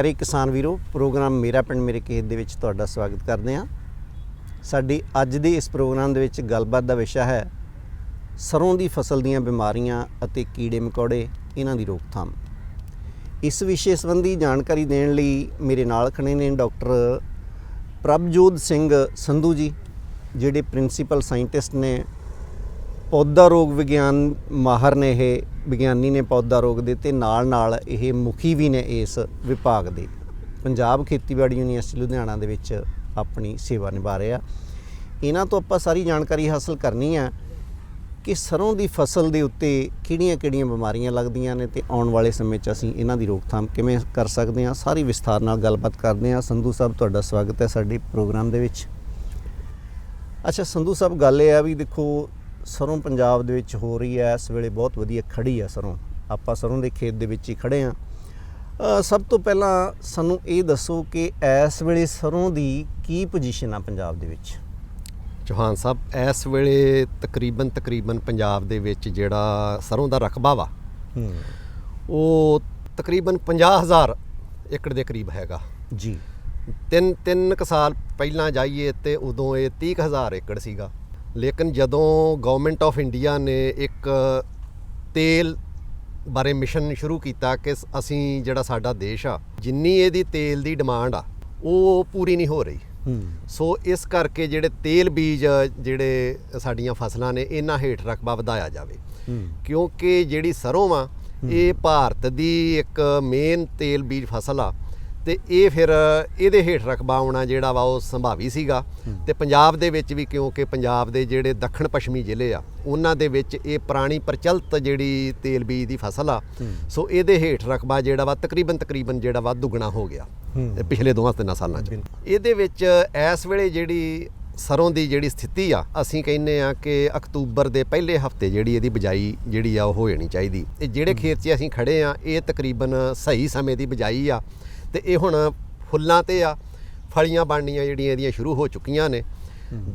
ਪਿਆਰੇ ਕਿਸਾਨ ਵੀਰੋ, ਪ੍ਰੋਗਰਾਮ ਮੇਰਾ ਪਿੰਡ ਮੇਰੇ ਖੇਤ ਦੇ ਵਿੱਚ ਤੁਹਾਡਾ ਸਵਾਗਤ ਕਰਦੇ ਹਾਂ। ਸਾਡੀ ਅੱਜ ਦੇ ਇਸ ਪ੍ਰੋਗਰਾਮ ਦੇ ਵਿੱਚ ਗੱਲਬਾਤ ਦਾ ਵਿਸ਼ਾ ਹੈ ਸਰੋਂ ਦੀ ਫਸਲ ਦੀਆਂ ਬਿਮਾਰੀਆਂ ਅਤੇ ਕੀੜੇ ਮਕੌੜੇ, ਇਹਨਾਂ ਦੀ ਰੋਕਥਾਮ। ਇਸ ਵਿਸ਼ੇ ਸੰਬੰਧੀ ਜਾਣਕਾਰੀ ਦੇਣ ਲਈ ਮੇਰੇ ਨਾਲ ਖੜੇ ਨੇ ਡਾਕਟਰ ਪ੍ਰਭਜੋਤ ਸਿੰਘ ਸੰਧੂ ਜੀ, ਜਿਹੜੇ ਪ੍ਰਿੰਸੀਪਲ ਸਾਇੰਟਿਸਟ ਨੇ ਪੌਦਾ ਰੋਗ ਵਿਗਿਆਨ ਮਾਹਰ ਨੇ ਇਹ, ਵਿਗਿਆਨੀ ਨੇ ਪੌਦਾ ਰੋਗ ਦੇ ਤੇ ਨਾਲ ਨਾਲ ਇਹ ਮੁਖੀ ਵੀ ਨੇ ਇਸ ਵਿਭਾਗ ਦੇ। ਪੰਜਾਬ ਖੇਤੀਬਾੜੀ ਯੂਨੀਵਰਸਿਟੀ ਲੁਧਿਆਣਾ ਦੇ ਵਿੱਚ ਆਪਣੀ ਸੇਵਾ ਨਿਭਾ ਰਹੇ ਆ। ਇਹਨਾਂ ਤੋਂ ਆਪਾਂ ਸਾਰੀ ਜਾਣਕਾਰੀ ਹਾਸਲ ਕਰਨੀ ਆ ਕਿ ਸਰੋਂ ਦੀ ਫਸਲ ਦੇ ਉੱਤੇ ਕਿਹੜੀਆਂ-ਕਿਹੜੀਆਂ ਬਿਮਾਰੀਆਂ ਲੱਗਦੀਆਂ ਨੇ ਤੇ ਆਉਣ ਵਾਲੇ ਸਮੇਂ 'ਚ ਅਸੀਂ ਇਹਨਾਂ ਦੀ ਰੋਕਥਾਮ ਕਿਵੇਂ ਕਰ ਸਕਦੇ ਹਾਂ, ਸਾਰੀ ਵਿਸਥਾਰ ਨਾਲ ਗੱਲਬਾਤ ਕਰਦੇ ਹਾਂ। ਸੰਧੂ ਸਾਹਿਬ, ਤੁਹਾਡਾ ਸਵਾਗਤ ਹੈ ਸਾਡੇ ਪ੍ਰੋਗਰਾਮ ਦੇ ਵਿੱਚ। ਅੱਛਾ, ਸੰਧੂ ਸਾਹਿਬ, ਗੱਲ ਇਹ ਆ ਵੀ ਦੇਖੋ ਸਰੋਂ ਪੰਜਾਬ ਦੇ ਵਿੱਚ ਹੋ ਰਹੀ ਹੈ ਇਸ ਵੇਲੇ ਬਹੁਤ ਵਧੀਆ ਖੜੀ ਆ ਸਰੋਂ। ਆਪਾਂ ਸਰੋਂ ਦੇ ਖੇਤ ਦੇ ਵਿੱਚ ਹੀ ਖੜੇ ਆ ਸਭ ਤੋਂ ਪਹਿਲਾਂ ਸਾਨੂੰ ਇਹ ਦੱਸੋ ਕਿ ਇਸ ਵੇਲੇ ਸਰੋਂ ਦੀ ਕੀ ਪੋਜੀਸ਼ਨ ਆ ਪੰਜਾਬ ਦੇ ਵਿੱਚ? ਚੌਹਾਨ ਸਾਹਿਬ ਇਸ ਵੇਲੇ ਤਕਰੀਬਨ ਤਕਰੀਬਨ ਪੰਜਾਬ ਦੇ ਵਿੱਚ ਜਿਹੜਾ ਸਰੋਂ ਦਾ ਰਕਬਾ ਵਾ ਹੂੰ। ਉਹ ਤਕਰੀਬਨ 50000 ਏਕੜ ਦੇ ਕਰੀਬ ਹੈਗਾ। ਜੀ। ਤਿੰਨ ਤਿੰਨ ਕੁ ਸਾਲ ਪਹਿਲਾਂ ਜਾਈਏ ਤੇ ਉਦੋਂ ਇਹ 30000 ਏਕੜ ਸੀਗਾ। ਲੇਕਿਨ ਜਦੋਂ ਗਵਰਨਮੈਂਟ ਆਫ ਇੰਡੀਆ ਨੇ ਇੱਕ ਤੇਲ ਬਾਰੇ ਮਿਸ਼ਨ ਸ਼ੁਰੂ ਕੀਤਾ ਕਿ ਅਸੀਂ ਜਿਹੜਾ ਸਾਡਾ ਦੇਸ਼ ਆ ਜਿੰਨੀ ਇਹਦੀ ਤੇਲ ਦੀ ਡਿਮਾਂਡ ਆ ਉਹ ਪੂਰੀ ਨਹੀਂ ਹੋ ਰਹੀ। ਸੋ ਇਸ ਕਰਕੇ ਜਿਹੜੇ ਤੇਲ ਬੀਜ ਜਿਹੜੇ ਸਾਡੀਆਂ ਫਸਲਾਂ ਨੇ ਇਹਨਾਂ ਹੇਠ ਰਕਬਾ ਵਧਾਇਆ ਜਾਵੇ। ਕਿਉਂਕਿ ਜਿਹੜੀ ਸਰੋਂ ਆ ਇਹ ਭਾਰਤ ਦੀ ਇੱਕ ਮੇਨ ਤੇਲ ਬੀਜ ਫਸਲ ਆ ਤੇ ਇਹ ਫਿਰ ਇਹਦੇ ਹੇਠ ਰਕਬਾ ਆਉਣਾ ਜਿਹੜਾ ਵਾ ਉਹ ਸੰਭਾਵੀ ਸੀਗਾ। ਤੇ ਪੰਜਾਬ ਦੇ ਵਿੱਚ ਵੀ ਕਿਉਂਕਿ ਪੰਜਾਬ ਦੇ ਜਿਹੜੇ ਦੱਖਣ ਪੱਛਮੀ ਜ਼ਿਲ੍ਹੇ ਆ ਉਹਨਾਂ ਦੇ ਵਿੱਚ ਇਹ ਪੁਰਾਣੀ ਪ੍ਰਚਲਿਤ ਜਿਹੜੀ ਤੇਲ ਬੀਜ ਦੀ ਫਸਲ ਆ ਸੋ ਇਹਦੇ ਹੇਠ ਰਕਬਾ ਜਿਹੜਾ ਵਾ ਤਕਰੀਬਨ ਤਕਰੀਬਨ ਜਿਹੜਾ ਵਾ ਦੁੱਗਣਾ ਹੋ ਗਿਆ। ਪਿਛਲੇ ਦੋਹਾਂ ਤਿੰਨਾਂ ਸਾਲਾਂ 'ਚ। ਇਹਦੇ ਵਿੱਚ ਇਸ ਵੇਲੇ ਜਿਹੜੀ ਸਰੋਂ ਦੀ ਜਿਹੜੀ ਸਥਿਤੀ ਆ ਅਸੀਂ ਕਹਿੰਨੇ ਆ ਕਿ ਅਕਤੂਬਰ ਦੇ ਪਹਿਲੇ ਹਫ਼ਤੇ ਜਿਹੜੀ ਇਹਦੀ ਬਿਜਾਈ ਜਿਹੜੀ ਆ ਉਹ ਹੋ ਜਾਣੀ ਚਾਹੀਦੀ। ਇਹ ਜਿਹੜੇ ਖੇਤ 'ਚ ਅਸੀਂ ਖੜੇ ਆ ਇਹ ਤਕਰੀਬਨ ਸਹੀ ਸਮੇਂ ਦੀ ਬਿਜਾਈ ਆ। ਤੇ ਇਹ ਹੁਣ ਫੁੱਲਾਂ ਤੇ ਆ ਫਲੀਆਂ ਬਣਨੀਆਂ ਜਿਹੜੀਆਂ ਇਹਦੀਆਂ ਸ਼ੁਰੂ ਹੋ ਚੁੱਕੀਆਂ ਨੇ।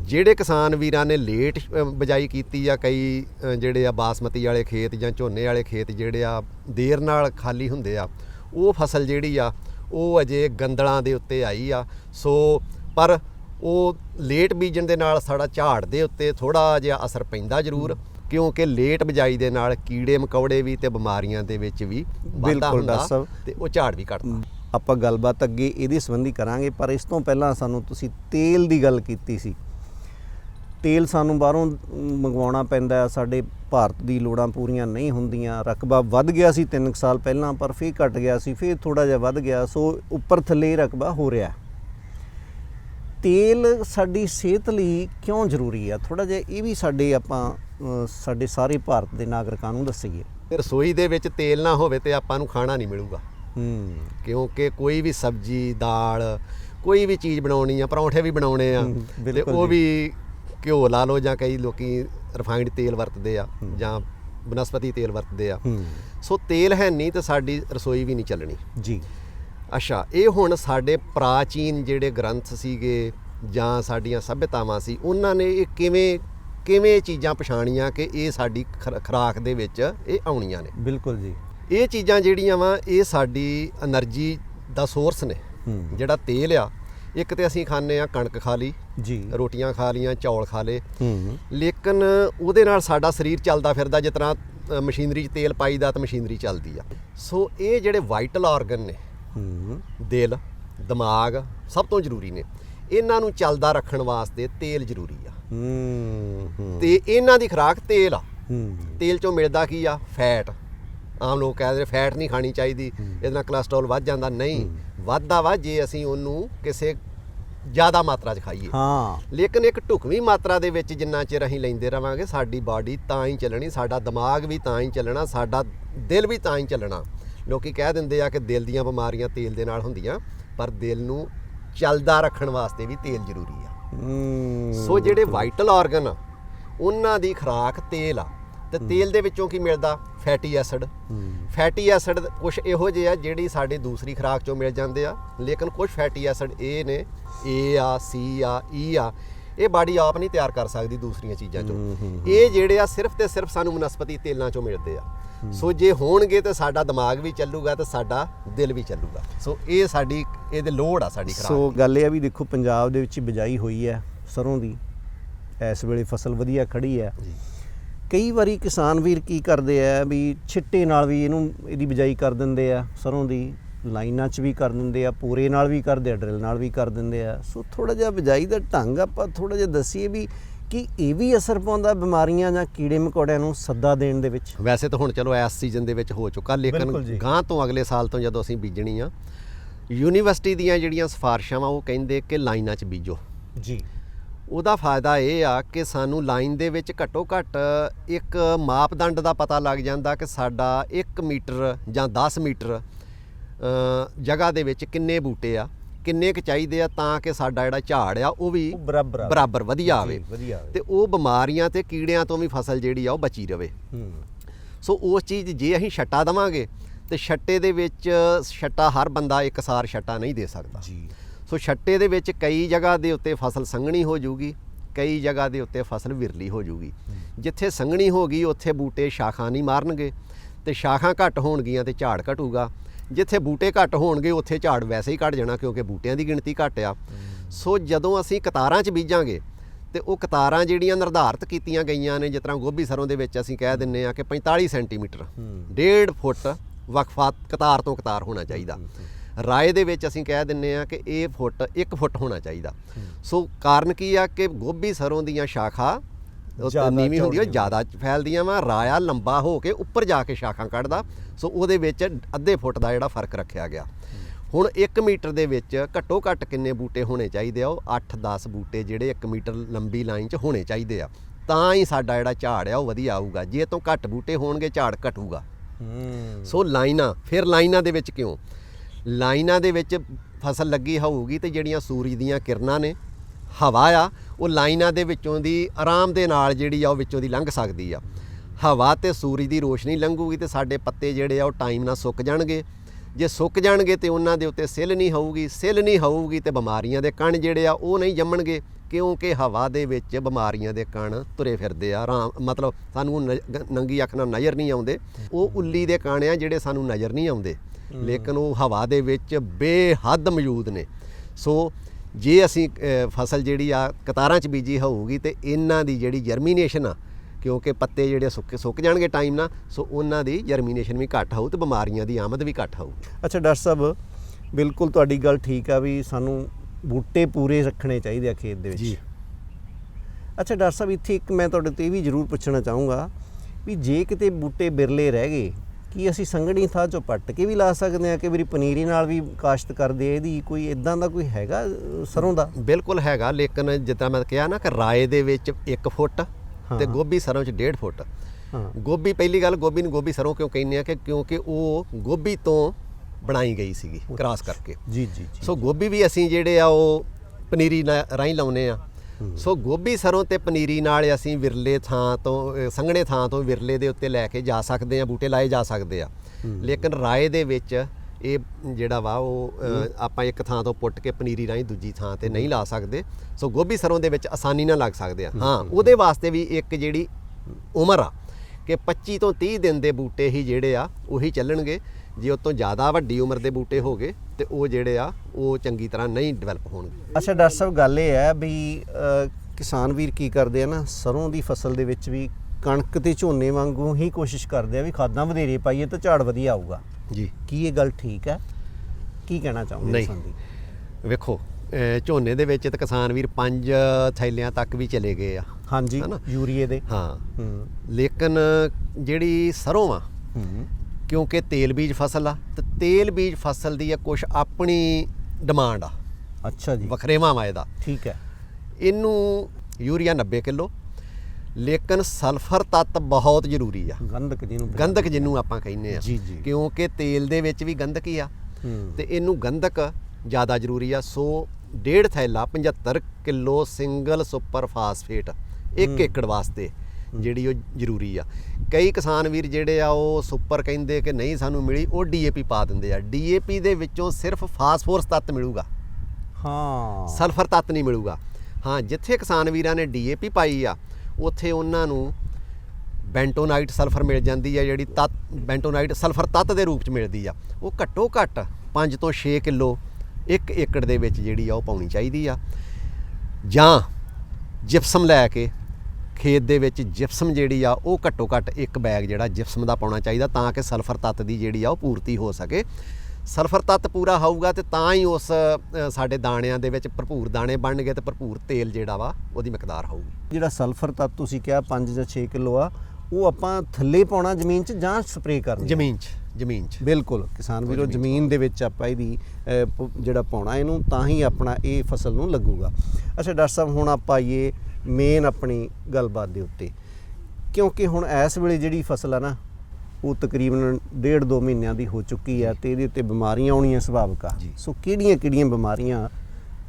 ਜਿਹੜੇ ਕਿਸਾਨ ਵੀਰਾਂ ਨੇ ਲੇਟ ਬਿਜਾਈ ਕੀਤੀ ਆ ਕਈ ਜਿਹੜੇ ਆ ਬਾਸਮਤੀ ਵਾਲੇ ਖੇਤ ਜਾਂ ਝੋਨੇ ਵਾਲੇ ਖੇਤ ਜਿਹੜੇ ਆ ਦੇਰ ਨਾਲ ਖਾਲੀ ਹੁੰਦੇ ਆ ਉਹ ਫਸਲ ਜਿਹੜੀ ਆ ਉਹ ਅਜੇ ਗੰਦਲਾਂ ਦੇ ਉੱਤੇ ਆਈ ਆ। ਸੋ ਪਰ ਉਹ ਲੇਟ ਬੀਜਣ ਦੇ ਨਾਲ ਸਾਡਾ ਝਾੜ ਦੇ ਉੱਤੇ ਥੋੜਾ ਜਿਹਾ ਅਸਰ ਪੈਂਦਾ ਜ਼ਰੂਰ ਕਿਉਂਕਿ ਲੇਟ ਬਿਜਾਈ ਦੇ ਨਾਲ ਕੀੜੇ ਮਕੌੜੇ ਵੀ ਤੇ ਬਿਮਾਰੀਆਂ ਦੇ ਵਿੱਚ ਵੀ ਵਾਧਾ ਬਿਲਕੁਲ ਹੁੰਦਾ। ਤੇ ਉਹ ਝਾੜ ਵੀ ਘਟਦਾ। ਆਪਾਂ ਗੱਲਬਾਤ ਅੱਗੇ ਇਹਦੇ ਸੰਬੰਧੀ ਕਰਾਂਗੇ, ਪਰ ਇਸ ਤੋਂ ਪਹਿਲਾਂ ਸਾਨੂੰ ਤੁਸੀਂ ਤੇਲ ਦੀ ਗੱਲ ਕੀਤੀ ਸੀ। ਤੇਲ ਸਾਨੂੰ ਬਾਹਰੋਂ ਮੰਗਵਾਉਣਾ ਪੈਂਦਾ, ਸਾਡੇ ਭਾਰਤ ਦੀ ਲੋੜਾਂ ਪੂਰੀਆਂ ਨਹੀਂ ਹੁੰਦੀਆਂ। ਰਕਬਾ ਵੱਧ ਗਿਆ ਸੀ 3 ਸਾਲ ਪਹਿਲਾਂ, ਪਰ ਫਿਰ ਘਟ ਗਿਆ ਸੀ, ਫਿਰ ਥੋੜਾ ਜਿਹਾ ਵੱਧ ਗਿਆ। ਸੋ ਉੱਪਰ ਥੱਲੇ ਰਕਬਾ ਹੋ ਰਿਹਾ। ਤੇਲ ਸਾਡੀ ਸਿਹਤ ਲਈ ਕਿਉਂ ਜ਼ਰੂਰੀ ਆ? ਥੋੜਾ ਜਿਹਾ ਇਹ ਵੀ ਸਾਡੇ ਆਪਾਂ ਸਾਡੇ ਸਾਰੇ ਭਾਰਤ ਦੇ ਨਾਗਰਿਕਾਂ ਨੂੰ ਦੱਸੀਏ। ਰਸੋਈ ਦੇ ਵਿੱਚ ਤੇਲ ਨਾ ਹੋਵੇ ਤੇ ਆਪਾਂ ਨੂੰ ਖਾਣਾ ਨਹੀਂ ਮਿਲੂਗਾ। ਹੂੰ ਕਿਉਂਕਿ ਕੋਈ ਵੀ ਸਬਜ਼ੀ ਦਾਲ ਕੋਈ ਵੀ ਚੀਜ਼ ਬਣਾਉਣੀ ਆ ਪਰੌਂਠੇ ਵੀ ਬਣਾਉਣੇ ਆ ਤੇ ਉਹ। ਵੀ ਘਿਓ ਲਾ ਲਓ ਜਾਂ ਕਈ ਲੋਕੀ ਰਿਫਾਈਨਡ ਤੇਲ ਵਰਤਦੇ ਆ ਜਾਂ ਬਨਸਪਤੀ ਤੇਲ ਵਰਤਦੇ ਆ। ਸੋ ਤੇਲ ਹੈ ਨਹੀਂ ਤੇ ਸਾਡੀ ਰਸੋਈ ਵੀ ਨਹੀਂ ਚੱਲਣੀ। ਜੀ। ਅੱਛਾ ਇਹ ਹੁਣ ਸਾਡੇ ਪ੍ਰਾਚੀਨ ਜਿਹੜੇ ਗ੍ਰੰਥ ਸੀਗੇ ਜਾਂ ਸਾਡੀਆਂ ਸਭਿਅਤਾਵਾਂ ਸੀ ਉਹਨਾਂ ਨੇ ਇਹ ਕਿਵੇਂ ਕਿਵੇਂ ਚੀਜ਼ਾਂ ਪਛਾਣੀਆਂ ਕਿ ਇਹ ਸਾਡੀ ਖੁਰ- ਖੁਰਾਕ ਦੇ ਵਿੱਚ ਇਹ ਆਉਣੀਆਂ ਨੇ? ਬਿਲਕੁਲ ਜੀ। ਇਹ ਚੀਜ਼ਾਂ ਜਿਹੜੀਆਂ ਵਾ ਇਹ ਸਾਡੀ એનર્ਜੀ ਦਾ ਸੋਰਸ ਨੇ ਜਿਹੜਾ ਤੇਲ ਆ ਇੱਕ ਤੇ ਅਸੀਂ ਖਾਂਦੇ ਆ ਕਣਕ ਖਾ ਲਈ ਜੀ। ਰੋਟੀਆਂ ਖਾ ਲਈਆਂ ਚੌਲ ਖਾ ਲੇ ਲੇਕਿਨ ਉਹਦੇ ਨਾਲ ਸਾਡਾ ਸਰੀਰ ਚੱਲਦਾ ਫਿਰਦਾ ਜਿਸ ਤਰ੍ਹਾਂ ਮਸ਼ੀਨਰੀ 'ਚ ਤੇਲ ਪਾਈਦਾ ਤਾਂ ਮਸ਼ੀਨਰੀ ਚੱਲਦੀ ਆ। ਸੋ ਇਹ ਜਿਹੜੇ ਵਾਈਟਲ ਆਰਗਨ ਨੇ ਦਿਲ ਦਿਮਾਗ ਸਭ ਤੋਂ ਜ਼ਰੂਰੀ ਨੇ। ਇਹਨਾਂ ਨੂੰ ਚੱਲਦਾ ਰੱਖਣ ਵਾਸਤੇ ਤੇਲ ਜ਼ਰੂਰੀ ਆ। ਤੇ ਇਹਨਾਂ ਦੀ ਖੁਰਾਕ ਤੇਲ ਆ। ਤੇਲ ਚੋਂ ਮਿਲਦਾ ਕੀ ਆ? ਫੈਟ। ਆਮ ਲੋਕ ਕਹਿੰਦੇ ਨੇ ਫੈਟ ਨਹੀਂ ਖਾਣੀ ਚਾਹੀਦੀ ਇਹਦੇ ਨਾਲ ਕੋਲੇਸਟ੍ਰੋਲ ਵੱਧ ਜਾਂਦਾ। ਨਹੀਂ ਵੱਧਦਾ ਵਾ ਜੇ ਅਸੀਂ ਉਹਨੂੰ ਕਿਸੇ ਜ਼ਿਆਦਾ ਮਾਤਰਾ 'ਚ ਖਾਈਏ। ਹਾਂ। ਲੇਕਿਨ ਇੱਕ ਢੁਕਵੀਂ ਮਾਤਰਾ ਦੇ ਵਿੱਚ ਜਿੰਨਾ ਚਿਰ ਅਸੀਂ ਲੈਂਦੇ ਰਵਾਂਗੇ ਸਾਡੀ ਬਾਡੀ ਤਾਂ ਹੀ ਚੱਲਣੀ ਸਾਡਾ ਦਿਮਾਗ ਵੀ ਤਾਂ ਹੀ ਚੱਲਣਾ ਸਾਡਾ ਦਿਲ ਵੀ ਤਾਂ ਹੀ ਚੱਲਣਾ। ਲੋਕੀ ਕਹਿ ਦਿੰਦੇ ਆ ਕਿ ਦਿਲ ਦੀਆਂ ਬਿਮਾਰੀਆਂ ਤੇਲ ਦੇ ਨਾਲ ਹੁੰਦੀਆਂ ਪਰ ਦਿਲ ਨੂੰ ਚੱਲਦਾ ਰੱਖਣ ਵਾਸਤੇ ਵੀ ਤੇਲ ਜ਼ਰੂਰੀ ਆ। ਸੋ ਜਿਹੜੇ ਵਾਈਟਲ ਆਰਗਨ ਆ ਉਹਨਾਂ ਦੀ ਖੁਰਾਕ ਤੇਲ ਆ। ਤੇ ਤੇਲ ਦੇ ਵਿੱਚੋਂ ਕੀ ਮਿਲਦਾ? Fatty acid. ਫੈਟੀ ਐਸਿਡ ਕੁਝ ਇਹੋ ਜਿਹੇ ਆ ਜਿਹੜੀ ਸਾਡੀ ਦੂਸਰੀ ਖੁਰਾਕ ਚੋਂ ਮਿਲ ਜਾਂਦੇ ਆ। ਲੇਕਿਨ ਕੁਝ ਫੈਟੀ ਐਸਿਡ ਇਹ ਨੇ ਏ ਆ ਸੀ ਆ ਈ ਆ ਇਹ ਬਾਡੀ ਆਪ ਨਹੀਂ ਤਿਆਰ ਕਰ ਸਕਦੀ ਦੂਸਰੀਆਂ ਚੀਜ਼ਾਂ ਚੋਂ। ਇਹ ਜਿਹੜੇ ਆ ਸਿਰਫ ਤੇ ਸਿਰਫ ਸਾਨੂੰ ਬਨਸਪਤੀ ਤੇਲਾਂ ਚੋਂ ਮਿਲਦੇ ਆ। ਸੋ ਜੇ ਹੋਣਗੇ ਤੇ ਸਾਡਾ ਦਿਮਾਗ ਵੀ ਚੱਲੂਗਾ ਤੇ ਸਾਡਾ ਦਿਲ ਵੀ ਚੱਲੂਗਾ। ਸੋ ਇਹ ਸਾਡੀ ਇਹਦੇ ਲੋੜ ਆ ਸਾਡੀ ਖਰਾਕ ਸੋ ਗੱਲ ਇਹ ਆ ਵੀ ਦੇਖੋ ਪੰਜਾਬ ਦੇ ਵਿੱਚ ਬਿਜਾਈ ਹੋਈ ਹੈ ਸਰੋਂ ਦੀ। ਇਸ ਵੇਲੇ ਫਸਲ ਵਧੀਆ ਖੜੀ ਹੈ। ਜੀ। ਕਈ ਵਾਰੀ ਕਿਸਾਨ ਵੀਰ ਕੀ ਕਰਦੇ ਆ ਵੀ ਛਿੱਟੇ ਨਾਲ ਵੀ ਇਹਨੂੰ ਇਹਦੀ ਬਿਜਾਈ ਕਰ ਦਿੰਦੇ ਆ ਸਰੋਂ ਦੀ ਲਾਈਨਾਂ 'ਚ ਵੀ ਕਰ ਦਿੰਦੇ ਆ ਪੂਰੇ ਨਾਲ ਵੀ ਕਰਦੇ ਆ ਡਰਿਲ ਨਾਲ ਵੀ ਕਰ ਦਿੰਦੇ ਆ। ਸੋ ਥੋੜਾ ਜਿਹਾ ਬਿਜਾਈ ਦਾ ਢੰਗ ਆਪਾਂ ਥੋੜਾ ਜਿਹਾ ਦੱਸੀਏ ਵੀ ਕਿ ਇਹ ਵੀ ਅਸਰ ਪਾਉਂਦਾ ਬਿਮਾਰੀਆਂ ਜਾਂ ਕੀੜੇ ਮਕੌੜਿਆਂ ਨੂੰ ਸੱਦਾ ਦੇਣ ਦੇ ਵਿੱਚ? ਵੈਸੇ ਤਾਂ ਹੁਣ ਚਲੋ ਇਸ ਸੀਜ਼ਨ ਦੇ ਵਿੱਚ ਹੋ ਚੁੱਕਾ ਲੇਕਿਨ। ਗਾਂ ਤੋਂ ਅਗਲੇ ਸਾਲ ਤੋਂ ਜਦੋਂ ਅਸੀਂ ਬੀਜਣੀ ਆ ਯੂਨੀਵਰਸਿਟੀ ਦੀਆਂ ਜਿਹੜੀਆਂ ਸਿਫਾਰਿਸ਼ਾਂ ਵਾ ਉਹ ਕਹਿੰਦੇ ਕਿ ਲਾਈਨਾਂ 'ਚ ਬੀਜੋ। ਜੀ। ਉਹਦਾ ਫਾਇਦਾ ਇਹ ਆ ਕਿ ਸਾਨੂੰ ਲਾਈਨ ਦੇ ਵਿੱਚ ਘੱਟੋ ਘੱਟ ਇੱਕ ਮਾਪਦੰਡ ਦਾ ਪਤਾ ਲੱਗ ਜਾਂਦਾ ਕਿ ਸਾਡਾ 1 ਮੀਟਰ ਜਾਂ 10 ਮੀਟਰ ਜਗ੍ਹਾ ਦੇ ਵਿੱਚ ਕਿੰਨੇ ਬੂਟੇ ਆ ਕਿੰਨੇ ਕੁ ਚਾਹੀਦੇ ਆ ਤਾਂ ਕਿ ਸਾਡਾ ਜਿਹੜਾ ਝਾੜ ਆ ਉਹ ਵੀ ਬਰਾਬਰ ਵਧੀਆ ਆਵੇ। ਤੇ ਉਹ ਬਿਮਾਰੀਆਂ ਤੇ ਕੀੜਿਆਂ ਤੋਂ ਵੀ ਫਸਲ ਜਿਹੜੀ ਆ ਉਹ ਬਚੀ ਰਵੇ। ਸੋ ਉਸ ਚੀਜ਼ ਜੇ ਅਸੀਂ ਛੱਟਾ ਦਵਾਂਗੇ ਤੇ ਛੱਟੇ ਦੇ ਵਿੱਚ ਛੱਟਾ ਹਰ ਬੰਦਾ ਇੱਕਸਾਰ ਛੱਟਾ ਨਹੀਂ ਦੇ ਸਕਦਾ। ਜੀ। ਸੋ ਛੱਟੇ ਦੇ ਵਿੱਚ ਕਈ ਜਗ੍ਹਾ ਦੇ ਉੱਤੇ ਫਸਲ ਸੰਘਣੀ ਹੋ ਜਾਊਗੀ ਕਈ ਜਗ੍ਹਾ ਦੇ ਉੱਤੇ ਫਸਲ ਵਿਰਲੀ ਹੋ ਜਾਊਗੀ ਜਿੱਥੇ ਸੰਘਣੀ ਹੋ ਗਈ ਉੱਥੇ ਬੂਟੇ ਸ਼ਾਖਾ ਨਹੀਂ ਮਾਰਨਗੇ। ਤੇ ਸ਼ਾਖਾਂ ਘੱਟ ਹੋਣਗੀਆਂ ਤੇ ਝਾੜ ਘਟੂਗਾ। ਜਿੱਥੇ ਬੂਟੇ ਘੱਟ ਹੋਣਗੇ ਉੱਥੇ ਝਾੜ ਵੈਸੇ ਹੀ ਘਟ ਜਾਣਾ ਕਿਉਂਕਿ ਬੂਟਿਆਂ ਦੀ ਗਿਣਤੀ ਘੱਟ ਆ। ਸੋ ਜਦੋਂ ਅਸੀਂ ਕਤਾਰਾਂ 'ਚ ਬੀਜਾਂਗੇ ਤੇ ਉਹ ਕਤਾਰਾਂ ਜਿਹੜੀਆਂ ਨਿਰਧਾਰਤ ਕੀਤੀਆਂ ਗਈਆਂ ਨੇ ਜਿਸ ਤਰ੍ਹਾਂ ਗੋਭੀ ਸਰੋਂ ਦੇ ਵਿੱਚ ਅਸੀਂ ਕਹਿ ਦਿੰਨੇ ਆ ਕਿ 45 ਸੈਂਟੀਮੀਟਰ। ਡੇਢ ਫੁੱਟ ਵਕਫਾ ਕਤਾਰ ਤੋਂ ਕਤਾਰ ਹੋਣਾ ਚਾਹੀਦਾ। ਰਾਏ ਦੇ ਵਿੱਚ ਅਸੀਂ ਕਹਿ ਦਿੰਨੇ ਆ ਕਿ ਇਹ ਫੁੱਟ 1 ਫੁੱਟ ਹੋਣਾ ਚਾਹੀਦਾ। ਸੋ ਕਾਰਨ ਕੀ ਆ ਕਿ ਗੋਭੀ ਸਰੋਂ ਦੀਆਂ ਸ਼ਾਖਾ ਨੀਵੀਂ ਹੁੰਦੀ ਉਹ। ਜ਼ਿਆਦਾ ਫੈਲਦੀਆਂ ਵਾ ਰਾਇਆ ਲੰਬਾ ਹੋ ਕੇ ਉੱਪਰ ਜਾ ਕੇ ਸ਼ਾਖਾਂ ਕੱਢਦਾ। ਸੋ ਉਹਦੇ ਵਿੱਚ ਅੱਧੇ ਫੁੱਟ ਦਾ ਜਿਹੜਾ ਫ਼ਰਕ ਰੱਖਿਆ ਗਿਆ। ਹੁਣ 1 ਮੀਟਰ ਦੇ ਵਿੱਚ ਘੱਟੋ ਘੱਟ ਕਿੰਨੇ ਬੂਟੇ ਹੋਣੇ ਚਾਹੀਦੇ ਆ? ਉਹ 8-10 ਬੂਟੇ ਜਿਹੜੇ 1 ਮੀਟਰ ਲੰਬੀ ਲਾਈਨ 'ਚ ਹੋਣੇ ਚਾਹੀਦੇ ਆ। ਤਾਂ ਹੀ ਸਾਡਾ ਜਿਹੜਾ ਝਾੜ ਆ ਉਹ ਵਧੀਆ ਆਊਗਾ। ਜੇ ਤੋਂ ਘੱਟ ਬੂਟੇ ਹੋਣਗੇ ਝਾੜ ਘਟੂਗਾ। ਸੋ ਲਾਈਨਾਂ ਫਿਰ ਲਾਈਨਾਂ ਦੇ ਵਿੱਚ ਕਿਉਂ? ਲਾਈਨਾਂ ਦੇ ਵਿੱਚ ਫਸਲ ਲੱਗੀ ਹੋਊਗੀ ਤੇ ਜਿਹੜੀਆਂ ਸੂਰਜ ਦੀਆਂ ਕਿਰਨਾਂ ਨੇ, ਹਵਾ ਆ, ਉਹ ਲਾਈਨਾਂ ਦੇ ਵਿੱਚੋਂ ਦੀ ਆਰਾਮ ਦੇ ਨਾਲ ਜਿਹੜੀ ਆ ਉਹ ਵਿੱਚੋਂ ਦੀ ਲੰਘ ਸਕਦੀ ਆ। ਹਵਾ ਤੇ ਸੂਰਜ ਦੀ ਰੋਸ਼ਨੀ ਲੰਘੂਗੀ ਤੇ ਸਾਡੇ ਪੱਤੇ ਜਿਹੜੇ ਆ ਉਹ ਟਾਈਮ ਨਾਲ ਸੁੱਕ ਜਾਣਗੇ। ਜੇ ਸੁੱਕ ਜਾਣਗੇ ਤੇ ਉਹਨਾਂ ਦੇ ਉੱਤੇ ਸਿੱਲ ਨਹੀਂ ਹੋਊਗੀ, ਸਿੱਲ ਨਹੀਂ ਹੋਊਗੀ ਤੇ ਬਿਮਾਰੀਆਂ ਦੇ ਕਣ ਜਿਹੜੇ ਆ ਉਹ ਨਹੀਂ ਜੰਮਣਗੇ, ਕਿਉਂਕਿ ਹਵਾ ਦੇ ਵਿੱਚ ਬਿਮਾਰੀਆਂ ਦੇ ਕਣ ਤੁਰੇ ਫਿਰਦੇ ਆ, ਆਰਾਮ ਮਤਲਬ ਸਾਨੂੰ ਨੰਗੀ ਅੱਖ ਨਾਲ ਨਜ਼ਰ ਨਹੀਂ ਆਉਂਦੇ। ਉਹ ਉੱਲੀ ਦੇ ਕਣ ਆ ਜਿਹੜੇ ਸਾਨੂੰ ਨਜ਼ਰ ਨਹੀਂ ਆਉਂਦੇ। ਲੇਕਿਨ ਉਹ ਹਵਾ ਦੇ ਵਿੱਚ ਬੇਹੱਦ ਮੌਜੂਦ ਨੇ। ਸੋ ਜੇ ਅਸੀਂ ਫਸਲ ਜਿਹੜੀ ਆ ਕਤਾਰਾਂ 'ਚ ਬੀਜੀ ਹੋਊਗੀ ਤੇ ਇਹਨਾਂ ਦੀ ਜਿਹੜੀ ਜਰਮੀਨੇਸ਼ਨ ਆ ਕਿਉਂਕਿ ਪੱਤੇ ਜਿਹੜੇ ਸੁੱਕ ਸੁੱਕ ਜਾਣਗੇ ਟਾਈਮ ਨਾਲ ਸੋ ਉਹਨਾਂ ਦੀ ਜਰਮੀਨੇਸ਼ਨ ਵੀ ਘੱਟ ਹੋਊ ਤੇ ਬਿਮਾਰੀਆਂ ਦੀ ਆਮਦ ਵੀ ਘੱਟ ਹੋਊ। ਅੱਛਾ ਡਾਕਟਰ ਸਾਹਿਬ ਬਿਲਕੁਲ ਤੁਹਾਡੀ ਗੱਲ ਠੀਕ ਆ ਵੀ ਸਾਨੂੰ ਬੂਟੇ ਪੂਰੇ ਰੱਖਣੇ ਚਾਹੀਦੇ ਆ ਖੇਤ ਦੇ ਵਿੱਚ। ਜੀ। ਅੱਛਾ ਡਾਕਟਰ ਸਾਹਿਬ ਇੱਥੇ ਇੱਕ ਮੈਂ ਤੁਹਾਡੇ ਤੋਂ ਇਹ ਵੀ ਜ਼ਰੂਰ ਪੁੱਛਣਾ ਚਾਹੂੰਗਾ ਵੀ ਜੇ ਕਿਤੇ ਬੂਟੇ ਬਿਰਲੇ ਰਹਿ ਗਏ ਕੀ ਅਸੀਂ ਸੰਘਣੀ ਥਾਂ ਚੋਂ ਪੱਟ ਕੇ ਵੀ ਲਾ ਸਕਦੇ ਆ ਕਿ ਮੇਰੀ ਪਨੀਰੀ ਨਾਲ ਵੀ ਕਾਸ਼ਤ ਕਰਦੇ ਆ? ਇਹਦੀ ਕੋਈ ਇਦਾਂ ਦਾ ਕੋਈ ਹੈਗਾ ਸਰੋਂ ਦਾ? ਬਿਲਕੁਲ ਹੈਗਾ ਲੇਕਿਨ ਜਿੱਦਾਂ ਮੈਂ ਕਿਹਾ ਨਾ ਕਿ ਰਾਏ ਦੇ ਵਿੱਚ 1 ਫੁੱਟ ਤੇ। ਗੋਭੀ ਸਰੋਂ 'ਚ 1.5 ਫੁੱਟ। ਹਾਂ। ਗੋਭੀ ਪਹਿਲੀ ਗੱਲ ਗੋਭੀ ਨੂੰ ਗੋਭੀ ਸਰੋਂ ਕਿਉਂ ਕਹਿੰਦੇ ਆ ਕਿ ਕਿਉਂਕਿ ਉਹ ਗੋਭੀ ਤੋਂ ਬਣਾਈ ਗਈ ਸੀਗੀ ਕ੍ਰਾਸ ਕਰਕੇ। ਜੀ ਜੀ ਸੋ ਗੋਭੀ ਵੀ ਅਸੀਂ ਜਿਹੜੇ ਆ ਉਹ ਪਨੀਰੀ ਨਾਲ ਰਾਹੀਂ ਲਾਉਨੇ ਆ। ਸੋ ਗੋਭੀ ਸਰੋਂ ਤੇ ਪਨੀਰੀ ਨਾਲ ਅਸੀਂ ਵਿਰਲੇ ਥਾਂ ਤੋਂ ਸੰਘਣੇ ਥਾਂ ਤੋਂ ਵਿਰਲੇ ਦੇ ਉੱਤੇ ਲੈ ਕੇ ਜਾ ਸਕਦੇ ਆ ਬੂਟੇ ਲਾਏ ਜਾ ਸਕਦੇ ਆ ਲੇਕਿਨ ਰਾਏ ਦੇ ਵਿੱਚ ਇਹ ਜਿਹੜਾ ਵਾ ਉਹ ਆਪਾਂ ਇੱਕ ਥਾਂ ਤੋਂ ਪੁੱਟ ਕੇ ਪਨੀਰੀ ਰਾਹੀਂ ਦੂਜੀ ਥਾਂ ਤੇ ਨਹੀਂ ਲਾ ਸਕਦੇ। ਸੋ ਗੋਭੀ ਸਰੋਂ ਦੇ ਵਿੱਚ ਆਸਾਨੀ ਨਾਲ ਲੱਗ ਸਕਦੇ ਆ ਹਾਂ। ਉਹਦੇ ਵਾਸਤੇ ਵੀ ਇੱਕ ਜਿਹੜੀ ਉਮਰ ਆ ਕਿ 25 ਤੋਂ 30 ਦਿਨ ਦੇ ਬੂਟੇ ਹੀ ਜਿਹੜੇ ਆ ਉਹੀ ਚੱਲਣਗੇ। ਜੇ ਉਹ ਤੋਂ ਜ਼ਿਆਦਾ ਵੱਡੀ ਉਮਰ ਦੇ ਬੂਟੇ ਹੋਗੇ ਤੇ ਉਹ ਜਿਹੜੇ ਆ ਉਹ ਚੰਗੀ ਤਰ੍ਹਾਂ ਨਹੀਂ ਡਿਵੈਲਪ ਹੋਣਗੇ। ਅੱਛਾ ਡਾਕਟਰ ਸਾਹਿਬ ਗੱਲ ਇਹ ਹੈ ਵੀ ਕਿਸਾਨ ਵੀਰ ਕੀ ਕਰਦੇ ਆ ਨਾ ਸਰੋਂ ਦੀ ਫਸਲ ਦੇ ਵਿੱਚ ਵੀ ਕਣਕ ਤੇ ਝੋਨੇ ਵਾਂਗੂ ਹੀ ਕੋਸ਼ਿਸ਼ ਕਰਦੇ ਆ ਵੀ ਖਾਦਾਂ ਵਧੇਰੇ ਪਾਈਏ ਤਾਂ ਝਾੜ ਵਧੀਆ ਆਊਗਾ। ਜੀ। ਕੀ ਇਹ ਗੱਲ ਠੀਕ ਹੈ? ਕੀ ਕਹਿਣਾ ਚਾਹੁੰਦੇ। ਕਿਸਾਨ ਦੀ ਵੇਖੋ ਝੋਨੇ ਦੇ ਵਿੱਚ ਤਾਂ ਕਿਸਾਨ ਵੀਰ ਪੰਜ ਥੈਲਿਆਂ ਤੱਕ ਵੀ ਚਲੇ ਗਏ ਆ। ਹਾਂਜੀ? ਯੂਰੀਏ ਦੇ। ਹਾਂ। ਲੇਕਿਨ ਜਿਹੜੀ ਸਰੋਂ ਆ ਕਿਉਂਕਿ ਤੇਲ ਬੀਜ ਫਸਲ ਆ ਤੇ ਤੇਲ ਬੀਜ ਫਸਲ ਦੀ ਕੁਝ ਆਪਣੀ ਡਿਮਾਂਡ ਆ। ਅੱਛਾ ਜੀ। ਵਖਰੇਵਾਂ ਵਾ ਇਹਦਾ। ਠੀਕ ਹੈ। ਇਹਨੂੰ ਯੂਰੀਆ 90 ਕਿਲੋ ਲੇਕਿਨ ਸਲਫਰ ਤੱਤ ਬਹੁਤ ਜ਼ਰੂਰੀ ਆ। ਗੰਧਕ ਜਿਹਨੂੰ ਗੰਧਕ ਜਿਹਨੂੰ ਆਪਾਂ ਕਹਿੰਦੇ ਆ। ਕਿਉਂਕਿ ਤੇਲ ਦੇ ਵਿੱਚ ਵੀ ਗੰਧਕ ਹੀ ਆ। ਤੇ ਇਹਨੂੰ ਗੰਧਕ ਜ਼ਿਆਦਾ ਜ਼ਰੂਰੀ ਆ। ਸੋ ਡੇਢ ਥੈਲਾ 75 ਕਿਲੋ ਸਿੰਗਲ ਸੁਪਰ ਫਾਸਫੇਟ 1 ਏਕੜ ਵਾਸਤੇ। ਜਿਹੜੀ ਉਹ ਜ਼ਰੂਰੀ ਆ। ਕਈ ਕਿਸਾਨ ਵੀਰ ਜਿਹੜੇ ਆ ਉਹ ਸੁਪਰ ਕਹਿੰਦੇ ਕਿ ਨਹੀਂ ਸਾਨੂੰ ਮਿਲੀ ਉਹ ਡੀਏਪੀ ਪਾ ਦਿੰਦੇ ਆ। ਡੀਏਪੀ ਦੇ ਵਿੱਚੋਂ ਸਿਰਫ ਫਾਸਫੋਰਸ ਤੱਤ ਮਿਲੂਗਾ। ਹਾਂ। ਸਲਫਰ ਤੱਤ ਨਹੀਂ ਮਿਲੂਗਾ। ਹਾਂ ਜਿੱਥੇ ਕਿਸਾਨ ਵੀਰਾਂ ਨੇ ਡੀਏਪੀ ਪਾਈ ਆ ਉੱਥੇ ਉਹਨਾਂ ਨੂੰ ਬੈਂਟੋਨਾਈਟ ਸਲਫਰ ਮਿਲ ਜਾਂਦੀ ਹੈ ਜਿਹੜੀ ਤੱਤ ਬੈਂਟੋਨਾਈਟ ਸਲਫਰ ਤੱਤ ਦੇ ਰੂਪ ਚ ਮਿਲਦੀ ਆ। ਉਹ ਘੱਟੋ ਘੱਟ 5 ਤੋਂ 6 ਕਿਲੋ 1 ਏਕੜ ਦੇ ਵਿੱਚ ਜਿਹੜੀ ਆ ਉਹ ਪਾਉਣੀ ਚਾਹੀਦੀ ਆ। ਜਾਂ ਜਿਪਸਮ ਲੈ ਕੇ ਖੇਤ ਦੇ ਵਿੱਚ ਜਿਪਸਮ ਜਿਹੜੀ ਆ ਉਹ ਘੱਟੋ ਘੱਟ ਇੱਕ ਬੈਗ ਜਿਹੜਾ ਜਿਪਸਮ ਦਾ ਪਾਉਣਾ ਚਾਹੀਦਾ ਤਾਂ ਕਿ ਸਲਫਰ ਤੱਤ ਦੀ ਜਿਹੜੀ ਆ ਉਹ ਪੂਰਤੀ ਹੋ ਸਕੇ। ਸਲਫਰ ਤੱਤ ਪੂਰਾ ਹੋਊਗਾ ਤੇ ਤਾਂ ਹੀ ਉਸ ਸਾਡੇ ਦਾਣਿਆਂ ਦੇ ਵਿੱਚ ਭਰਪੂਰ ਦਾਣੇ ਬਣਨਗੇ ਤੇ ਭਰਪੂਰ ਤੇਲ ਜਿਹੜਾ ਵਾ ਉਹਦੀ ਮਿਕਦਾਰ ਹੋਊਗੀ। ਜਿਹੜਾ ਸਲਫਰ ਤੱਤ ਤੁਸੀਂ ਕਿਹਾ 5 ਜਾਂ 6 ਕਿਲੋ ਆ ਉਹ ਆਪਾਂ ਥੱਲੇ ਪਾਉਣਾ ਜ਼ਮੀਨ 'ਚ ਜਾਂ ਸਪਰੇਅ ਕਰਨੀ ਜ਼ਮੀਨ 'ਚ ਜ਼ਮੀਨ 'ਚ। ਬਿਲਕੁਲ ਕਿਸਾਨ ਵੀਰੋ ਜ਼ਮੀਨ ਦੇ ਵਿੱਚ ਆਪਾਂ ਇਹਦੀ ਜਿਹੜਾ ਪਾਉਣਾ ਇਹਨੂੰ ਤਾਂ ਹੀ ਆਪਣਾ ਇਹ ਫਸਲ ਨੂੰ ਲੱਗੂਗਾ। ਅੱਛਾ ਡਾਕਟਰ ਸਾਹਿਬ ਹੁਣ ਆਪਾਂ ਆਈਏ ਮੇਨ ਆਪਣੀ ਗੱਲਬਾਤ ਦੇ ਉੱਤੇ। ਕਿਉਂਕਿ ਹੁਣ ਇਸ ਵੇਲੇ ਜਿਹੜੀ ਫਸਲ ਆ ਨਾ ਉਹ ਤਕਰੀਬਨ ਡੇਢ ਦੋ ਮਹੀਨਿਆਂ ਦੀ ਹੋ ਚੁੱਕੀ ਆ ਤੇ ਇਹਦੇ ਉੱਤੇ ਬਿਮਾਰੀਆਂ ਆਉਣੀਆਂ ਸੁਭਾਵਿਕ ਆ। ਸੋ ਕਿਹੜੀਆਂ ਕਿਹੜੀਆਂ ਬਿਮਾਰੀਆਂ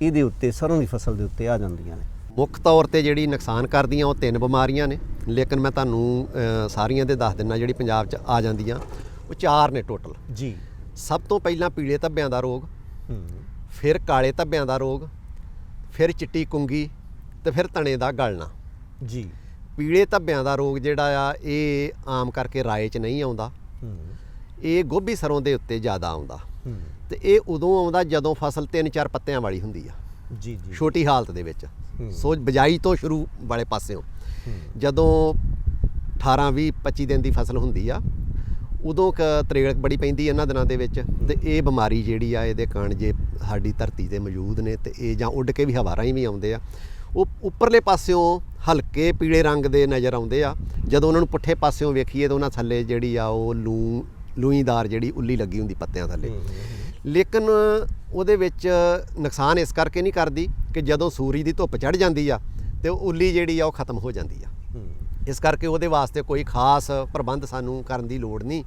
ਇਹਦੇ ਉੱਤੇ ਸਰੋਂ ਦੀ ਫਸਲ ਦੇ ਉੱਤੇ ਆ ਜਾਂਦੀਆਂ ਨੇ? ਮੁੱਖ ਤੌਰ ਤੇ ਜਿਹੜੀ ਨੁਕਸਾਨ ਕਰਦੀਆਂ ਉਹ ਤਿੰਨ ਬਿਮਾਰੀਆਂ ਨੇ। ਲੇਕਿਨ ਮੈਂ ਤੁਹਾਨੂੰ ਸਾਰੀਆਂ ਦੇ ਦੱਸ ਦਿੰਨਾ ਜਿਹੜੀ ਪੰਜਾਬ 'ਚ ਆ ਜਾਂਦੀਆਂ ਉਹ ਚਾਰ ਨੇ ਟੋਟਲ ਜੀ। ਸਭ ਤੋਂ ਪਹਿਲਾਂ ਪੀਲੇ ਧੱਬਿਆਂ ਦਾ ਰੋਗ ਹੂੰ। ਫਿਰ ਕਾਲੇ ਧੱਬਿਆਂ ਦਾ ਰੋਗ ਫਿਰ ਚਿੱਟੀ ਕੁੰਗੀ ਤੇ ਫਿਰ ਤਣੇ ਦਾ ਗਲਣਾ। ਜੀ। ਪੀਲੇ ਧੱਬਿਆਂ ਦਾ ਰੋਗ ਜਿਹੜਾ ਆ ਇਹ ਆਮ ਕਰਕੇ ਰਾਏ 'ਚ ਨਹੀਂ ਆਉਂਦਾ। ਇਹ ਗੋਭੀ ਸਰੋਂ ਦੇ ਉੱਤੇ ਜ਼ਿਆਦਾ ਆਉਂਦਾ। ਤੇ ਇਹ ਉਦੋਂ ਆਉਂਦਾ ਜਦੋਂ ਫਸਲ ਤਿੰਨ ਚਾਰ ਪੱਤਿਆਂ ਵਾਲੀ ਹੁੰਦੀ ਆ। ਜੀ ਜੀ। ਛੋਟੀ ਹਾਲਤ ਦੇ ਵਿੱਚ। ਸੋ ਬਜਾਈ ਤੋਂ ਸ਼ੁਰੂ ਵਾਲੇ ਪਾਸਿਓਂ। ਜਦੋਂ 18 20 25 ਦਿਨ ਦੀ ਫਸਲ ਹੁੰਦੀ ਆ ਉਦੋਂ ਕ ਤਰੇਲ ਬੜੀ ਪੈਂਦੀ ਇਹਨਾਂ ਦਿਨਾਂ ਦੇ ਵਿੱਚ। ਤੇ ਇਹ ਬਿਮਾਰੀ ਜਿਹੜੀ ਆ ਇਹਦੇ ਕਾਰਨ ਜੇ ਸਾਡੀ ਧਰਤੀ ਤੇ ਮੌਜੂਦ ਨੇ ਤੇ ਇਹ ਜਾਂ ਉੱਡ ਕੇ ਵੀ ਹਵਾ ਰਾਹੀਂ ਵੀ ਆਉਂਦੇ ਆ। ਉਹ ਉੱਪਰਲੇ ਪਾਸਿਓਂ ਹਲਕੇ ਪੀਲੇ ਰੰਗ ਦੇ ਨਜ਼ਰ ਆਉਂਦੇ ਆ। ਜਦੋਂ ਉਹਨਾਂ ਨੂੰ ਪੁੱਠੇ ਪਾਸਿਓਂ ਵੇਖੀਏ ਤਾਂ ਉਹਨਾਂ ਥੱਲੇ ਜਿਹੜੀ ਆ ਉਹ ਲੂ ਲੂਈਦਾਰ ਜਿਹੜੀ ਉੱਲੀ ਲੱਗੀ ਹੁੰਦੀ ਪੱਤਿਆਂ ਥੱਲੇ। ਲੇਕਿਨ ਉਹਦੇ ਵਿੱਚ ਨੁਕਸਾਨ ਇਸ ਕਰਕੇ ਨਹੀਂ ਕਰਦੀ ਕਿ ਜਦੋਂ ਸੂਰਜ ਦੀ ਧੁੱਪ ਚੜ ਜਾਂਦੀ ਆ ਤੇ ਉਹ ਉੱਲੀ ਜਿਹੜੀ ਆ ਉਹ ਖਤਮ ਹੋ ਜਾਂਦੀ ਆ। ਇਸ ਕਰਕੇ ਉਹਦੇ ਵਾਸਤੇ ਕੋਈ ਖਾਸ ਪ੍ਰਬੰਧ ਸਾਨੂੰ ਕਰਨ ਦੀ ਲੋੜ ਨਹੀਂ।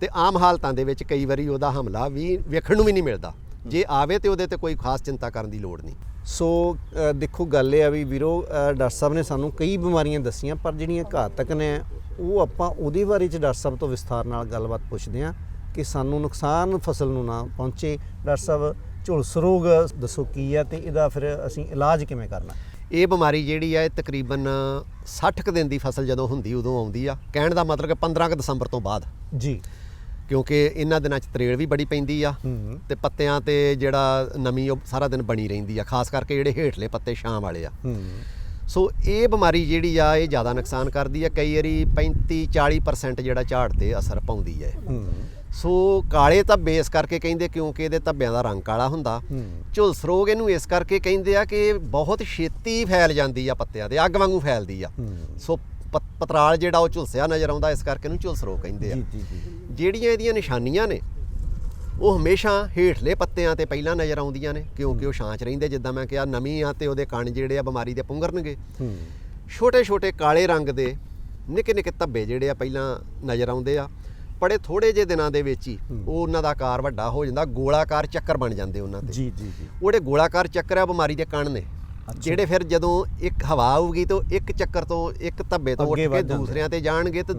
ਤੇ ਆਮ ਹਾਲਤਾਂ ਦੇ ਵਿੱਚ ਕਈ ਵਾਰੀ ਉਹਦਾ ਹਮਲਾ ਵੀ ਵੇਖਣ ਨੂੰ ਵੀ ਨਹੀਂ ਮਿਲਦਾ। ਜੇ ਆਵੇ ਤੇ ਉਹਦੇ ਤੇ ਕੋਈ ਖਾਸ ਚਿੰਤਾ ਕਰਨ ਦੀ ਲੋੜ ਨਹੀਂ। ਸੋ ਦੇਖੋ ਗੱਲ ਇਹ ਆ ਵੀ ਵੀਰੋ ਡਾਕਟਰ ਸਾਹਿਬ ਨੇ ਸਾਨੂੰ ਕਈ ਬਿਮਾਰੀਆਂ ਦੱਸੀਆਂ ਪਰ ਜਿਹੜੀਆਂ ਘਾਤਕ ਨੇ ਉਹ ਆਪਾਂ ਉਹਦੇ ਬਾਰੇ ਚ ਡਾਕਟਰ ਸਾਹਿਬ ਤੋਂ ਵਿਸਥਾਰ ਨਾਲ ਗੱਲਬਾਤ ਪੁੱਛਦੇ ਹਾਂ ਕਿ ਸਾਨੂੰ ਨੁਕਸਾਨ ਫਸਲ ਨੂੰ ਨਾ ਪਹੁੰਚੇ। ਡਾਕਟਰ ਸਾਹਿਬ ਝੁਲਸ ਰੋਗ ਦੱਸੋ ਕੀ ਆ ਤੇ ਇਹਦਾ ਫਿਰ ਅਸੀਂ ਇਲਾਜ ਕਿਵੇਂ ਕਰਨਾ? ਇਹ ਬਿਮਾਰੀ ਜਿਹੜੀ ਆ ਇਹ ਤਕਰੀਬਨ 60 ਕੁ ਦਿਨ ਦੀ ਫਸਲ ਜਦੋਂ ਹੁੰਦੀ ਉਦੋਂ ਆਉਂਦੀ ਆ। ਕਹਿਣ ਦਾ ਮਤਲਬ ਕਿ 15 ਕੁ ਦਸੰਬਰ ਤੋਂ ਬਾਅਦ। ਜੀ। ਕਿਉਂਕਿ ਇਹਨਾਂ ਦਿਨਾਂ 'ਚ ਤਰੇਲ ਵੀ ਬੜੀ ਪੈਂਦੀ ਆ ਤੇ ਪੱਤਿਆਂ ਤੇ ਜਿਹੜਾ ਨਮੀ ਉਹ ਸਾਰਾ ਦਿਨ ਬਣੀ ਰਹਿੰਦੀ ਆ ਖਾਸ ਕਰਕੇ ਜਿਹੜੇ ਹੇਠਲੇ ਪੱਤੇ ਛਾਂ ਵਾਲੇ ਆ। ਸੋ ਇਹ ਬਿਮਾਰੀ ਜਿਹੜੀ ਆ ਇਹ ਜ਼ਿਆਦਾ ਨੁਕਸਾਨ ਕਰਦੀ ਆ ਕਈ ਵਾਰੀ 35 40% ਜਿਹੜਾ ਝਾੜ ਤੇ ਅਸਰ ਪਾਉਂਦੀ ਹੈ। ਸੋ ਕਾਲੇ ਧੱਬੇ ਇਸ ਕਰਕੇ ਕਹਿੰਦੇ ਕਿਉਂਕਿ ਇਹਦੇ ਧੱਬਿਆਂ ਦਾ ਰੰਗ ਕਾਲਾ ਹੁੰਦਾ। ਝੁਲਸ ਰੋਗ ਇਹਨੂੰ ਇਸ ਕਰਕੇ ਕਹਿੰਦੇ ਆ ਕਿ ਬਹੁਤ ਛੇਤੀ ਫੈਲ ਜਾਂਦੀ ਆ ਪੱਤਿਆਂ ਤੇ ਅੱਗ ਵਾਂਗੂ ਫੈਲਦੀ ਆ। ਸੋ ਪਤਰਾਲ ਜਿਹੜਾ ਉਹ ਝੁਲਸਿਆ ਨਜ਼ਰ ਆਉਂਦਾ ਇਸ ਕਰਕੇ ਇਹਨੂੰ ਝੁਲਸ ਰੋਗ ਕਹਿੰਦੇ ਆ। ਜੀ ਜੀ ਜੀ। ਜਿਹੜੀਆਂ ਇਹਦੀਆਂ ਨਿਸ਼ਾਨੀਆਂ ਨੇ ਉਹ ਹਮੇਸ਼ਾ ਹੇਠਲੇ ਪੱਤਿਆਂ ਤੇ ਪਹਿਲਾਂ ਨਜ਼ਰ ਆਉਂਦੀਆਂ ਨੇ ਕਿਉਂਕਿ ਉਹ ਛਾਂ 'ਚ ਰਹਿੰਦੇ ਜਿੱਦਾਂ ਮੈਂ ਕਿਹਾ ਨਵੀਂ ਆ ਤੇ ਉਹਦੇ ਕਣ ਜਿਹੜੇ ਆ ਬਿਮਾਰੀ ਦੇ ਪੁੰਗਰਨਗੇ। ਹੂੰ। ਛੋਟੇ ਛੋਟੇ ਕਾਲੇ ਰੰਗ ਦੇ ਨਿੱਕੇ ਨਿੱਕੇ ਧੱਬੇ ਜਿਹੜੇ ਆ ਪਹਿਲਾਂ ਨਜ਼ਰ ਆਉਂਦੇ ਆ। ਬੜੇ ਥੋੜੇ ਜਿਹੇ ਦਿਨਾਂ ਦੇ ਵਿੱਚ ਹੀ ਉਹ ਉਹਨਾਂ ਦਾ ਆਕਾਰ ਵੱਡਾ ਹੋ ਜਾਂਦਾ ਗੋਲਾਕਾਰ ਚੱਕਰ ਬਣ ਜਾਂਦੇ ਉਹਨਾਂ ਤੇ ਜੀ ਜੀ ਜੀ। ਉਹਦੇ ਗੋਲਾਕਾਰ ਚੱਕਰ ਆ ਬਿਮਾਰੀ ਦੇ ਕਣ ਨੇ। ਜਿਹੜੇ ਫਿਰ ਜਦੋਂ ਇੱਕ ਹਵਾ ਆਊਗੀ ਤਾਂ ਇੱਕ ਚੱਕਰ ਤੋਂ ਇੱਕ ਧੱਬੇ ਤੋਂ ਉੱਠ ਕੇ। ਦੂਸਰਿਆਂ ਤੇ ਜਾਣਗੇ ਤੇ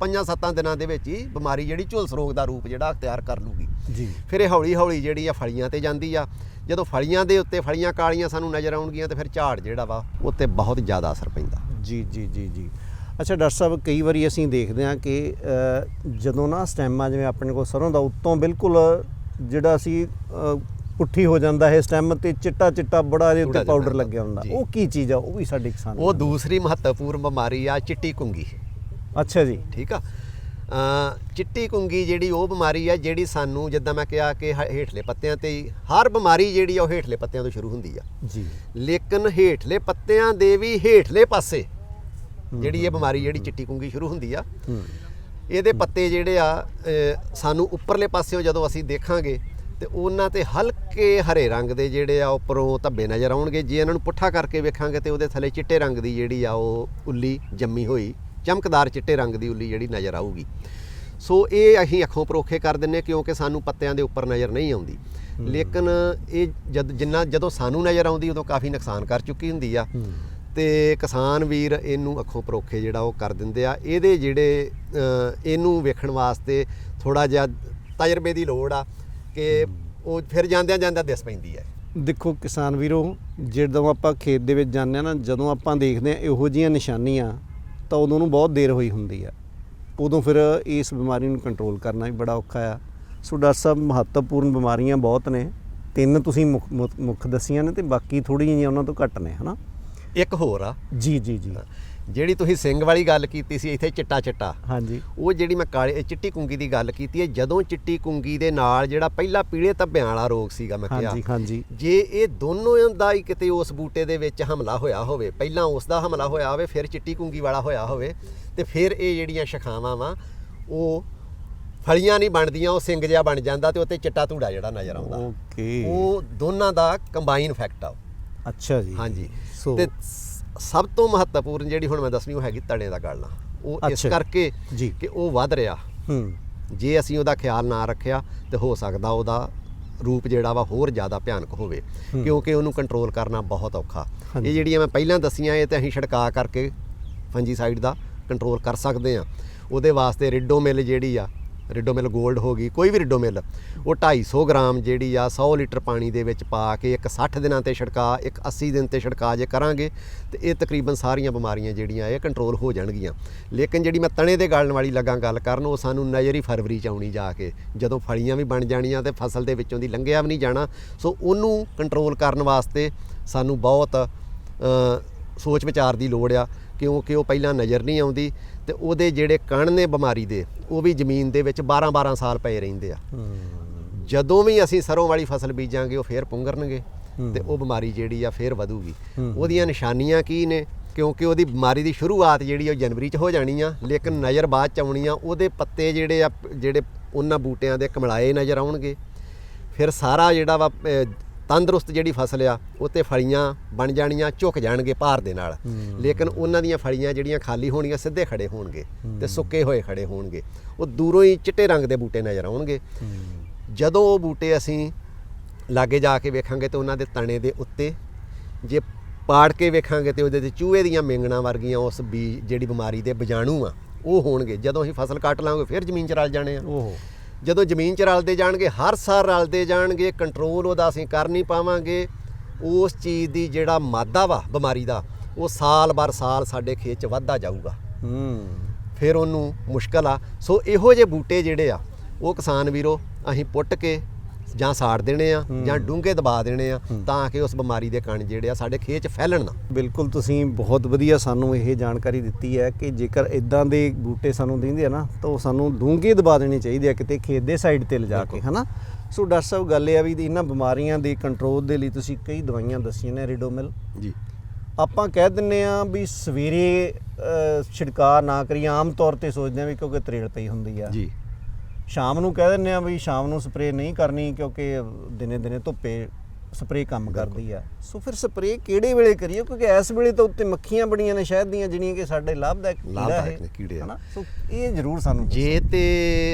ਪੰਜਾਂ ਸੱਤਾਂ ਦਿਨਾਂ ਦੇ ਵਿੱਚ ਹੀ ਬਿਮਾਰੀ ਜਿਹੜੀ ਝੁਲਸ ਰੋਗ ਦਾ ਰੂਪ ਜਿਹੜਾ ਅਖਤਿਆਰ ਕਰ ਲੂਗੀ। ਜੀ। ਫਿਰ ਇਹ ਹੌਲੀ ਹੌਲੀ ਜਿਹੜੀ ਆ ਫਲੀਆਂ ਤੇ ਜਾਂਦੀ ਆ। ਜਦੋਂ ਫਲੀਆਂ ਦੇ ਉੱਤੇ ਫਲੀਆਂ ਕਾਲੀਆਂ ਸਾਨੂੰ ਨਜ਼ਰ ਆਉਣਗੀਆਂ ਤੇ ਫਿਰ ਝਾੜ ਜਿਹੜਾ ਵਾ ਉੱਤੇ ਬਹੁਤ ਜ਼ਿਆਦਾ ਅਸਰ ਪੈਂਦਾ। ਜੀ ਜੀ ਜੀ ਜੀ। ਅੱਛਾ ਡਾਕਟਰ ਸਾਹਿਬ ਕਈ ਵਾਰੀ ਅਸੀਂ ਦੇਖਦੇ ਹਾਂ ਕਿ ਜਦੋਂ ਨਾ ਸਟੈਮ ਜਿਵੇਂ ਆਪਣੇ ਕੋਲ ਸਰੋਂ ਦਾ ਉੱਤੋਂ ਬਿਲਕੁਲ ਜਿਹੜਾ ਅਸੀਂ ਪੁੱਠੀ ਹੋ ਜਾਂਦਾ ਹੈ ਸਟੈਮ ਤੇ ਚਿੱਟਾ ਚਿੱਟਾ ਬੜਾ ਇਹਦੇ ਉੱਤੇ ਪਾਊਡਰ। ਲੱਗਿਆ ਹੁੰਦਾ। ਉਹ ਕੀ ਚੀਜ਼ ਆ? ਉਹ ਵੀ ਸਾਡੇ ਕਿਸਾਨ ਉਹ ਦੂਸਰੀ ਮਹੱਤਵਪੂਰਨ ਬਿਮਾਰੀ ਆ ਚਿੱਟੀ ਕੁੰਗੀ ਅੱਛਾ ਜੀ। ਠੀਕ ਆ? ਚਿੱਟੀ ਕੁੰਗੀ ਜਿਹੜੀ ਉਹ ਬਿਮਾਰੀ ਆ ਜਿਹੜੀ ਸਾਨੂੰ ਜਿੱਦਾਂ ਮੈਂ ਕਿਹਾ ਕਿ ਹੇਠਲੇ ਪੱਤਿਆਂ ਤੇ ਹੀ ਹਰ ਬਿਮਾਰੀ ਜਿਹੜੀ ਆ ਉਹ ਹੇਠਲੇ ਪੱਤਿਆਂ ਤੋਂ ਸ਼ੁਰੂ ਹੁੰਦੀ ਆ। ਜੀ। ਲੇਕਿਨ ਹੇਠਲੇ ਪੱਤਿਆਂ ਦੇ ਵੀ ਹੇਠਲੇ ਪਾਸੇ ਜਿਹੜੀ ਇਹ ਬਿਮਾਰੀ ਜਿਹੜੀ ਚਿੱਟੀ ਕੁੰਗੀ ਸ਼ੁਰੂ ਹੁੰਦੀ ਆ। ਇਹਦੇ ਪੱਤੇ ਜਿਹੜੇ ਆ ਸਾਨੂੰ ਉੱਪਰਲੇ ਪਾਸਿਓਂ ਜਦੋਂ ਅਸੀਂ ਦੇਖਾਂਗੇ ਤੇ ਉਹਨਾਂ ਤੇ ਹਲਕੇ ਹਰੇ ਰੰਗ ਦੇ ਜਿਹੜੇ ਆ ਉੱਪਰੋਂ ਧੱਬੇ ਨਜ਼ਰ ਆਉਣਗੇ। ਜੇ ਇਹਨਾਂ ਨੂੰ ਪੁੱਠਾ ਕਰਕੇ ਵੇਖਾਂਗੇ ਤੇ ਉਹਦੇ ਥੱਲੇ ਚਿੱਟੇ ਰੰਗ ਦੀ ਜਿਹੜੀ ਆ ਉਹ ਉੱਲੀ ਜੰਮੀ ਹੋਈ। ਚਮਕਦਾਰ ਚਿੱਟੇ ਰੰਗ ਦੀ ਉੱਲੀ ਜਿਹੜੀ ਨਜ਼ਰ ਆਊਗੀ। ਸੋ ਇਹ ਅਸੀਂ ਅੱਖੋਂ ਪਰੋਖੇ ਕਰ ਦਿੰਨੇ ਕਿਉਂਕਿ ਸਾਨੂੰ ਪੱਤਿਆਂ ਦੇ ਉੱਪਰ ਨਜ਼ਰ ਨਹੀਂ ਆਉਂਦੀ। ਲੇਕਿਨ ਇਹ ਜਦ ਜਿੰਨਾ ਜਦੋਂ ਸਾਨੂੰ ਨਜ਼ਰ ਆਉਂਦੀ ਉਦੋਂ ਕਾਫੀ ਨੁਕਸਾਨ ਕਰ ਚੁੱਕੀ ਹੁੰਦੀ ਆ। ਤੇ ਕਿਸਾਨ ਵੀਰ ਇਹਨੂੰ ਅੱਖੋਂ ਪਰੋਖੇ ਜਿਹੜਾ ਉਹ ਕਰ ਦਿੰਦੇ ਆ। ਇਹਦੇ ਜਿਹੜੇ ਇਹਨੂੰ ਵੇਖਣ ਵਾਸਤੇ ਥੋੜਾ ਜਿਹਾ ਤਜਰਬੇ ਦੀ ਲੋੜ ਆ। ਕਿ ਉਹ ਫਿਰ ਜਾਂਦਿਆਂ ਜਾਂਦਿਆਂ ਦਿਸ ਪੈਂਦੀ ਹੈ। ਦੇਖੋ ਕਿਸਾਨ ਵੀਰੋ ਜਦੋਂ ਆਪਾਂ ਖੇਤ ਦੇ ਵਿੱਚ ਜਾਂਦੇ ਆ ਨਾ ਜਦੋਂ ਆਪਾਂ ਦੇਖਦੇ ਆ ਇਹੋ ਜੀਆਂ ਨਿਸ਼ਾਨੀਆਂ ਤਾਂ ਉਦੋਂ ਨੂੰ ਬਹੁਤ ਦੇਰ ਹੋਈ ਹੁੰਦੀ ਆ। ਉਦੋਂ ਫਿਰ ਇਸ ਬਿਮਾਰੀ ਨੂੰ ਕੰਟਰੋਲ ਕਰਨਾ ਵੀ ਬੜਾ ਔਖਾ ਆ। ਸੋ ਡਾਕਟਰ ਸਾਹਿਬ ਮਹੱਤਵਪੂਰਨ ਬਿਮਾਰੀਆਂ ਬਹੁਤ ਨੇ। ਤਿੰਨ ਤੁਸੀਂ ਮੁੱਖ ਮੁੱਖ- ਮੁੱਖ ਦਸੀਆਂ ਨੇ ਤੇ ਬਾਕੀ ਥੋੜੀ ਜਿਹੀਆਂ ਉਹਨਾਂ ਤੋਂ ਘੱਟ ਨੇ ਹਨਾ? ਇੱਕ ਹੋਰ ਆ। ਜੀ ਜੀ ਜੀ। ਜਿਹੜੀ ਤੁਸੀਂ ਸਿੰਘ ਵਾਲੀ ਗੱਲ ਕੀਤੀ ਸੀ ਇੱਥੇ ਚਿੱਟਾ ਚਿੱਟਾ। ਹਾਂਜੀ। ਉਹ ਜਿਹੜੀ ਮੈਂ ਕਾਲੇ ਚਿੱਟੀ ਕੁੰਗੀ ਦੀ ਗੱਲ ਕੀਤੀ ਹੈ ਜਦੋਂ ਚਿੱਟੀ ਕੁੰਗੀ ਦੇ ਨਾਲ ਜਿਹੜਾ ਪਹਿਲਾ ਪੀਲੇ ਧੱਬਿਆਂ ਵਾਲਾ ਰੋਗ ਸੀਗਾ ਮੈਂ ਕਿਹਾ। ਹਾਂਜੀ ਹਾਂਜੀ। ਜੇ ਇਹ ਦੋਨੋਂ ਦਾ ਹੀ ਕਿਤੇ ਉਸ ਬੂਟੇ ਦੇ ਵਿੱਚ ਹਮਲਾ ਹੋਇਆ ਹੋਵੇ ਪਹਿਲਾਂ ਉਸ ਦਾ ਹਮਲਾ ਹੋਇਆ ਹੋਵੇ ਫਿਰ ਚਿੱਟੀ ਕੁੰਗੀ ਵਾਲਾ ਹੋਇਆ ਹੋਵੇ ਤੇ ਫਿਰ ਇਹ ਜਿਹੜੀਆਂ ਸ਼ਖਾਵਾਂ ਵਾ ਉਹ ਫਲੀਆਂ ਨਹੀਂ ਬਣਦੀਆਂ ਉਹ ਸਿੰਗ ਜਿਹਾ ਬਣ ਜਾਂਦਾ ਤੇ ਉੱਤੇ ਚਿੱਟਾ ਧੂੜਾ ਜਿਹੜਾ ਨਜ਼ਰ ਆਉਂਦਾ। ਓਕੇ। ਉਹ ਦੋਨਾਂ ਦਾ ਕੰਬਾਈਨ ਇਫੈਕਟ ਆ ਅੱਛਾ ਜੀ। ਹਾਂਜੀ। ਤੇ ਸ- ਸਭ ਤੋਂ ਮਹੱਤਵਪੂਰਨ ਜਿਹੜੀ ਹੁਣ ਮੈਂ ਦੱਸਣੀ ਉਹ ਹੈਗੀ ਤਣੇ ਦਾ ਗਲਣਾ ਉਹ ਇਸ ਅੱਛਾ। ਕਰਕੇ ਜੀ। ਕਿ ਉਹ ਵੱਧ ਰਿਹਾ ਹੂੰ ਜੇ ਅਸੀਂ ਉਹਦਾ ਖਿਆਲ ਨਾ ਰੱਖਿਆ ਤੇ ਹੋ ਸਕਦਾ ਉਹਦਾ ਰੂਪ ਜਿਹੜਾ ਵਾ ਹੋਰ ਜ਼ਿਆਦਾ ਭਿਆਨਕ ਹੋਵੇ ਕਿਉਂਕਿ ਉਹਨੂੰ ਕੰਟਰੋਲ ਕਰਨਾ ਬਹੁਤ ਔਖਾ। ਇਹ ਜਿਹੜੀਆਂ ਮੈਂ ਪਹਿਲਾਂ ਦੱਸੀਆਂ ਇਹ ਤੇ ਅਸੀਂ ਛਿੜਕਾ ਕਰਕੇ ਫੰਜੀਸਾਈਡ ਦਾ ਕੰਟਰੋਲ ਕਰ ਸਕਦੇ ਆ ਉਹਦੇ ਵਾਸਤੇ ਰਿਡੋਮਿਲ ਜਿਹੜੀ ਆ ਰਿਡੋਮਿਲ 골ਡ ਹੋ ਗਈ, ਕੋਈ ਵੀ ਰਿਡੋਮਿਲ ਉਹ 250 ਗ੍ਰਾਮ ਜਿਹੜੀ ਆ 100 ਲੀਟਰ ਪਾਣੀ ਦੇ ਵਿੱਚ ਪਾ ਕੇ ਇੱਕ 60 ਦਿਨਾਂ ਤੇ ਛਿੜਕਾ, ਇੱਕ 80 ਦਿਨ ਤੇ ਛਿੜਕਾ ਜੇ ਕਰਾਂਗੇ, ਤੇ ਇਹ ਤਕਰੀਬਨ ਸਾਰੀਆਂ ਬਿਮਾਰੀਆਂ ਜਿਹੜੀਆਂ ਇਹ ਕੰਟਰੋਲ ਹੋ ਜਾਣਗੀਆਂ। ਲੇਕਿਨ ਜਿਹੜੀ ਮੈਂ ਤਣੇ ਦੇ ਗਾਲਣ ਵਾਲੀ ਲੱਗਾ ਗੱਲ ਕਰਨ, ਉਹ ਸਾਨੂੰ ਨਜ਼ਰ ਹੀ ਫਰਵਰੀ ਚ ਆਉਣੀ ਜਾ ਕੇ, ਜਦੋਂ ਫਲੀਆਂ ਵੀ ਬਣ ਜਾਣੀਆਂ ਤੇ ਫਸਲ ਦੇ ਵਿੱਚੋਂ ਦੀ ਲੰਘਿਆ ਵੀ ਨਹੀਂ ਜਾਣਾ। ਸੋ ਉਹਨੂੰ ਕੰਟਰੋਲ ਕਰਨ ਵਾਸਤੇ ਸਾਨੂੰ ਬਹੁਤ ਸੋਚ ਵਿਚਾਰ ਦੀ ਲੋੜ ਆ, ਕਿਉਂਕਿ ਉਹ ਪਹਿਲਾਂ ਨਜ਼ਰ ਨਹੀਂ ਆਉਂਦੀ। ਤੇ ਉਹਦੇ ਜਿਹੜੇ ਕਣ ਨੇ ਬਿਮਾਰੀ ਦੇ ਉਹ ਵੀ ਜ਼ਮੀਨ ਦੇ ਵਿੱਚ 12-12 ਸਾਲ ਪਏ ਰਹਿੰਦੇ ਆ। ਜਦੋਂ ਵੀ ਅਸੀਂ ਸਰੋਂ ਵਾਲੀ ਫਸਲ ਬੀਜਾਂਗੇ ਉਹ ਫੇਰ ਪੁੰਗਰਨਗੇ ਤੇ ਉਹ ਬਿਮਾਰੀ ਜਿਹੜੀ ਆ ਫੇਰ ਵਧੂਗੀ। ਉਹਦੀਆਂ ਨਿਸ਼ਾਨੀਆਂ ਕੀ ਨੇ? ਕਿਉਂਕਿ ਉਹਦੀ ਬਿਮਾਰੀ ਦੀ ਸ਼ੁਰੂਆਤ ਜਿਹੜੀ ਉਹ ਜਨਵਰੀ 'ਚ ਹੋ ਜਾਣੀ ਆ ਲੇਕਿਨ ਨਜ਼ਰ ਬਾਅਦ 'ਚ ਆਉਣੀ ਆ ਉਹਦੇ ਪੱਤੇ ਜਿਹੜੇ ਆ ਜਿਹੜੇ ਉਹਨਾਂ ਬੂਟਿਆਂ ਦੇ ਕਮਲਾਏ ਨਜ਼ਰ ਆਉਣਗੇ। ਫਿਰ ਸਾਰਾ ਜਿਹੜਾ ਵਾ ਤੰਦਰੁਸਤ ਜਿਹੜੀ ਫਸਲ ਆ ਉੱਤੇ ਫਲੀਆਂ ਬਣ ਜਾਣੀਆਂ ਝੁਕ ਜਾਣਗੇ ਭਾਰ ਦੇ ਨਾਲ। ਲੇਕਿਨ ਉਹਨਾਂ ਦੀਆਂ ਫਲੀਆਂ ਜਿਹੜੀਆਂ ਖਾਲੀ ਹੋਣਗੀਆਂ ਸਿੱਧੇ ਖੜੇ ਹੋਣਗੇ ਤੇ ਸੁੱਕੇ ਹੋਏ ਖੜੇ ਹੋਣਗੇ। ਉਹ ਦੂਰੋਂ ਹੀ ਚਿੱਟੇ ਰੰਗ ਦੇ ਬੂਟੇ ਨਜ਼ਰ ਆਉਣਗੇ। ਜਦੋਂ ਉਹ ਬੂਟੇ ਅਸੀਂ ਲਾਗੇ ਜਾ ਕੇ ਵੇਖਾਂਗੇ ਤੇ ਉਹਨਾਂ ਦੇ ਤਣੇ ਦੇ ਉੱਤੇ ਜੇ ਪਾੜ ਕੇ ਵੇਖਾਂਗੇ ਤੇ ਉਹਦੇ ਤੇ ਚੂਹੇ ਦੀਆਂ ਮੇਂਗਣਾ ਵਰਗੀਆਂ ਉਸ ਬੀ ਜਿਹੜੀ ਬਿਮਾਰੀ ਦੇ ਬੀਜਾਣੂ ਆ ਉਹ ਹੋਣਗੇ। ਜਦੋਂ ਅਸੀਂ ਫਸਲ ਕੱਟ ਲਾਂਗੇ ਫਿਰ ਜ਼ਮੀਨ 'ਚ ਰਲ ਜਾਣੇ ਆ। ਓਹੋ। ਜਦੋਂ ਜ਼ਮੀਨ 'ਚ ਰਲਦੇ ਜਾਣਗੇ ਹਰ ਸਾਲ ਰਲਦੇ ਜਾਣਗੇ ਕੰਟਰੋਲ ਉਹਦਾ ਅਸੀਂ ਕਰ ਨਹੀਂ ਪਾਵਾਂਗੇ। ਉਸ ਚੀਜ਼ ਦੀ ਜਿਹੜਾ ਮਾਦਾ ਵਾ ਬਿਮਾਰੀ ਦਾ ਉਹ ਸਾਲ ਬਰ ਸਾਲ ਸਾਡੇ ਖੇਤ 'ਚ ਵੱਧਦਾ ਜਾਊਗਾ। ਹੂੰ। ਫਿਰ ਉਹਨੂੰ ਮੁਸ਼ਕਲ ਆ। ਸੋ ਇਹੋ ਜਿਹੇ ਬੂਟੇ ਜਿਹੜੇ ਆ ਉਹ ਕਿਸਾਨ ਵੀਰੋ ਅਸੀਂ ਪੁੱਟ ਕੇ ਜਾਂ ਸਾੜ ਦੇਣੇ ਆ ਜਾਂ ਡੂੰਘੇ ਦਬਾ ਦੇਣੇ ਆ ਤਾਂ ਕਿ ਉਸ ਬਿਮਾਰੀ ਦੇ ਕਣ ਜਿਹੜੇ ਆ ਸਾਡੇ ਖੇਤ 'ਚ ਫੈਲਣ ਨਾ। ਬਿਲਕੁਲ ਤੁਸੀਂ ਬਹੁਤ ਵਧੀਆ ਸਾਨੂੰ ਇਹ ਜਾਣਕਾਰੀ ਦਿੱਤੀ ਹੈ ਕਿ ਜੇਕਰ ਇਦਾਂ ਦੇ ਬੂਟੇ ਸਾਨੂੰ ਦਿੰਦੇ ਆ ਨਾ ਤਾਂ ਉਹ ਸਾਨੂੰ ਡੂੰਘੇ ਦਬਾ ਦੇਣੇ ਚਾਹੀਦੇ ਆ ਕਿਤੇ ਖੇਤ ਦੇ ਸਾਈਡ ਤੇ ਲਿਜਾ ਕੇ ਹਨਾ? ਸੋ ਡਾਕਟਰ ਸਾਹਿਬ ਗੱਲ ਇਹ ਆ ਵੀ ਇਹਨਾਂ ਬਿਮਾਰੀਆਂ ਦੇ ਕੰਟਰੋਲ ਦੇ ਲਈ ਤੁਸੀਂ ਕਈ ਦਵਾਈਆਂ ਦੱਸੀਆਂ ਨੇ ਰਿਡੋਮਿਲ ਜੀ। ਆਪਾਂ ਕਹਿ ਦਿੰਨੇ ਆ ਵੀ ਸਵੇਰੇ ਅਹ, ਛਿੜਕਾਅ ਨਾ ਕਰੀਏ ਆਮ ਤੌਰ ਤੇ ਸੋਚਦੇ ਆ ਵੀ ਕਿਉਂਕਿ ਤਰੇੜ ਪਈ ਹੁੰਦੀ ਆ। ਜੀ। ਸ਼ਾਮ ਨੂੰ ਕਹਿ ਦਿੰਨੇ ਆ ਵੀ ਸ਼ਾਮ ਨੂੰ ਸਪਰੇਅ ਨਹੀਂ ਕਰਨੀ ਕਿਉਂਕਿ ਦਿਨੇ ਦਿਨੇ ਧੁੱਪੇ ਸਪਰੇਅ ਕੰਮ ਕਰਦੀ ਆ। ਸੋ ਫਿਰ ਸਪਰੇਅ ਕਿਹੜੇ ਵੇਲੇ ਕਰੀਏ? ਕਿਉਂਕਿ ਇਸ ਵੇਲੇ ਤਾਂ ਉੱਤੇ ਮੱਖੀਆਂ ਬੜੀਆਂ ਨੇ ਸ਼ਹਿਦ ਦੀਆਂ ਜਿਹੜੀਆਂ ਕਿ ਸਾਡੇ ਲਾਭਦਾਇਕ ਕੀੜਾ ਹੈ। ਕੀੜੇ। ਹਨਾ? ਸੋ ਇਹ ਜ਼ਰੂਰ ਸਾਨੂੰ ਜੇ ਤੇ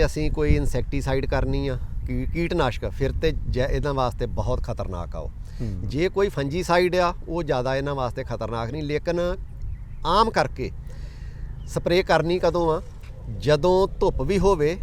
ਅਸੀਂ ਕੋਈ ਇਨਸੈਕਟੀਸਾਈਡ ਕਰਨੀ ਆ ਕੀਟਨਾਸ਼ਕ ਫਿਰ ਤੇ ਇਹਨਾਂ ਵਾਸਤੇ ਬਹੁਤ ਖਤਰਨਾਕ ਆ ਉਹ। ਜੇ ਕੋਈ ਫੰਜੀਸਾਈਡ ਆ ਉਹ ਜ਼ਿਆਦਾ ਇਹਨਾਂ ਵਾਸਤੇ ਖਤਰਨਾਕ ਨਹੀਂ ਲੇਕਿਨ ਆਮ ਕਰਕੇ ਸਪਰੇਅ ਕਰਨੀ ਕਦੋਂ ਆ? ਜਦੋਂ ਧੁੱਪ ਵੀ ਹੋਵੇ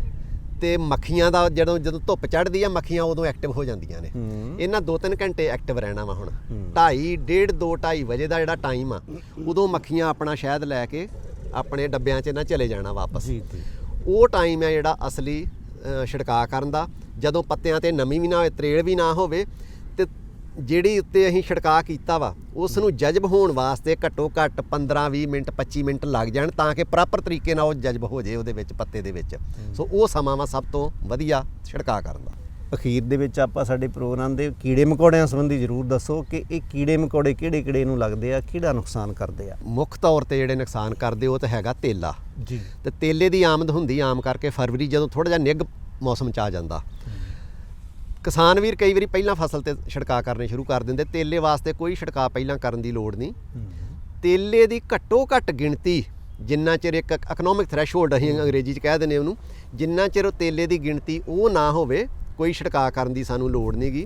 ਤੇ ਮੱਖੀਆਂ ਦਾ ਜਦੋਂ ਜਦੋਂ ਧੁੱਪ ਚੜ੍ਹਦੀ ਆ ਮੱਖੀਆਂ ਉਦੋਂ ਐਕਟਿਵ ਹੋ ਜਾਂਦੀਆਂ ਨੇ। ਇਹਨਾਂ 2-3 ਘੰਟੇ ਐਕਟਿਵ ਰਹਿਣਾ ਵਾ ਹੁਣ। ਹੂੰ। 2:30 ਡੇਢ 2 2:30 ਵਜੇ ਦਾ ਜਿਹੜਾ ਟਾਈਮ ਆ ਉਦੋਂ ਮੱਖੀਆਂ ਆਪਣਾ ਸ਼ਹਿਦ ਲੈ ਕੇ ਆਪਣੇ ਡੱਬਿਆਂ 'ਚ ਨਾ ਚਲੇ ਜਾਣਾ ਵਾਪਸ। ਜੀ ਜੀ। ਉਹ ਟਾਈਮ ਹੈ ਜਿਹੜਾ ਅਸਲੀ ਅ, ਛਿੜਕਾਅ ਕਰਨ ਦਾ। ਜਦੋਂ ਪੱਤਿਆਂ ਤੇ ਨਮੀ ਵੀ ਨਾ ਹੋਵੇ ਤਰੇੜ ਵੀ ਨਾ ਹੋਵੇ ਜਿਹੜੀ ਉੱਤੇ ਅਸੀਂ ਛਿੜਕਾਅ ਕੀਤਾ ਵਾ ਉਸ ਨੂੰ ਜਜ਼ਬ ਹੋਣ ਵਾਸਤੇ ਘੱਟੋ ਘੱਟ 15 20 ਮਿੰਟ 25 ਮਿੰਟ ਲੱਗ ਜਾਣ ਤਾਂ ਕਿ ਪ੍ਰੋਪਰ ਤਰੀਕੇ ਨਾਲ ਉਹ ਜਜ਼ਬ ਹੋ ਜੇ ਉਹਦੇ ਵਿੱਚ ਪੱਤੇ ਦੇ ਵਿੱਚ। ਸੋ ਉਹ ਸਮਾਂ ਵਾ ਸਭ ਤੋਂ ਵਧੀਆ ਛਿੜਕਾਅ ਕਰਨ ਦਾ। ਅਖੀਰ ਦੇ ਵਿੱਚ ਆਪਾਂ ਸਾਡੇ ਪ੍ਰੋਗਰਾਮ ਦੇ ਕੀੜੇ ਮਕੌੜਿਆਂ ਸੰਬੰਧੀ ਜ਼ਰੂਰ ਦੱਸੋ ਕਿ ਇਹ ਕੀੜੇ ਮਕੌੜੇ ਕਿਹੜੇ ਕਿਹੜੇ ਨੂੰ ਲੱਗਦੇ ਆ ਕਿਹੜਾ ਨੁਕਸਾਨ ਕਰਦੇ ਆ? ਮੁੱਖ ਤੌਰ ਤੇ ਜਿਹੜੇ ਨੁਕਸਾਨ ਕਰਦੇ ਉਹ ਤਾਂ ਹੈਗਾ ਤੇਲਾ। ਜੀ। ਤੇ ਤੇਲੇ ਦੀ ਆਮਦ ਹੁੰਦੀ ਆਮ ਕਰਕੇ ਫਰਵਰੀ ਜਦੋਂ ਥੋੜਾ ਜਿਹਾ ਨਿੱਘ ਮੌਸਮ ਚ ਆ ਜਾਂਦਾ। ਕਿਸਾਨ ਵੀਰ ਕਈ ਵਾਰੀ ਪਹਿਲਾਂ ਫਸਲ ਤੇ ਛਿੜਕਾਅ ਕਰਨੇ ਸ਼ੁਰੂ ਕਰ ਦਿੰਦੇ ਤੇਲੇ ਵਾਸਤੇ ਕੋਈ ਛਿੜਕਾਅ ਪਹਿਲਾਂ ਕਰਨ ਦੀ ਲੋੜ ਨਹੀਂ। ਤੇਲੇ ਦੀ ਘੱਟੋ ਘੱਟ ਗਿਣਤੀ ਜਿੰਨਾ ਚਿਰ ਇੱਕ ਇਕਨੋਮਿਕ ਥ੍ਰੈਸ਼ਹੋਲਡ ਅਸੀਂ ਅੰਗਰੇਜ਼ੀ ਚ ਕਹਿ ਦਿੰਦੇ ਉਹਨੂੰ ਜਿੰਨਾ ਚਿਰ ਉਹ ਤੇਲੇ ਦੀ ਗਿਣਤੀ ਉਹ ਨਾ ਹੋਵੇ ਕੋਈ ਛਿੜਕਾਅ ਕਰਨ ਦੀ ਸਾਨੂੰ ਲੋੜ ਨਹੀਂਗੀ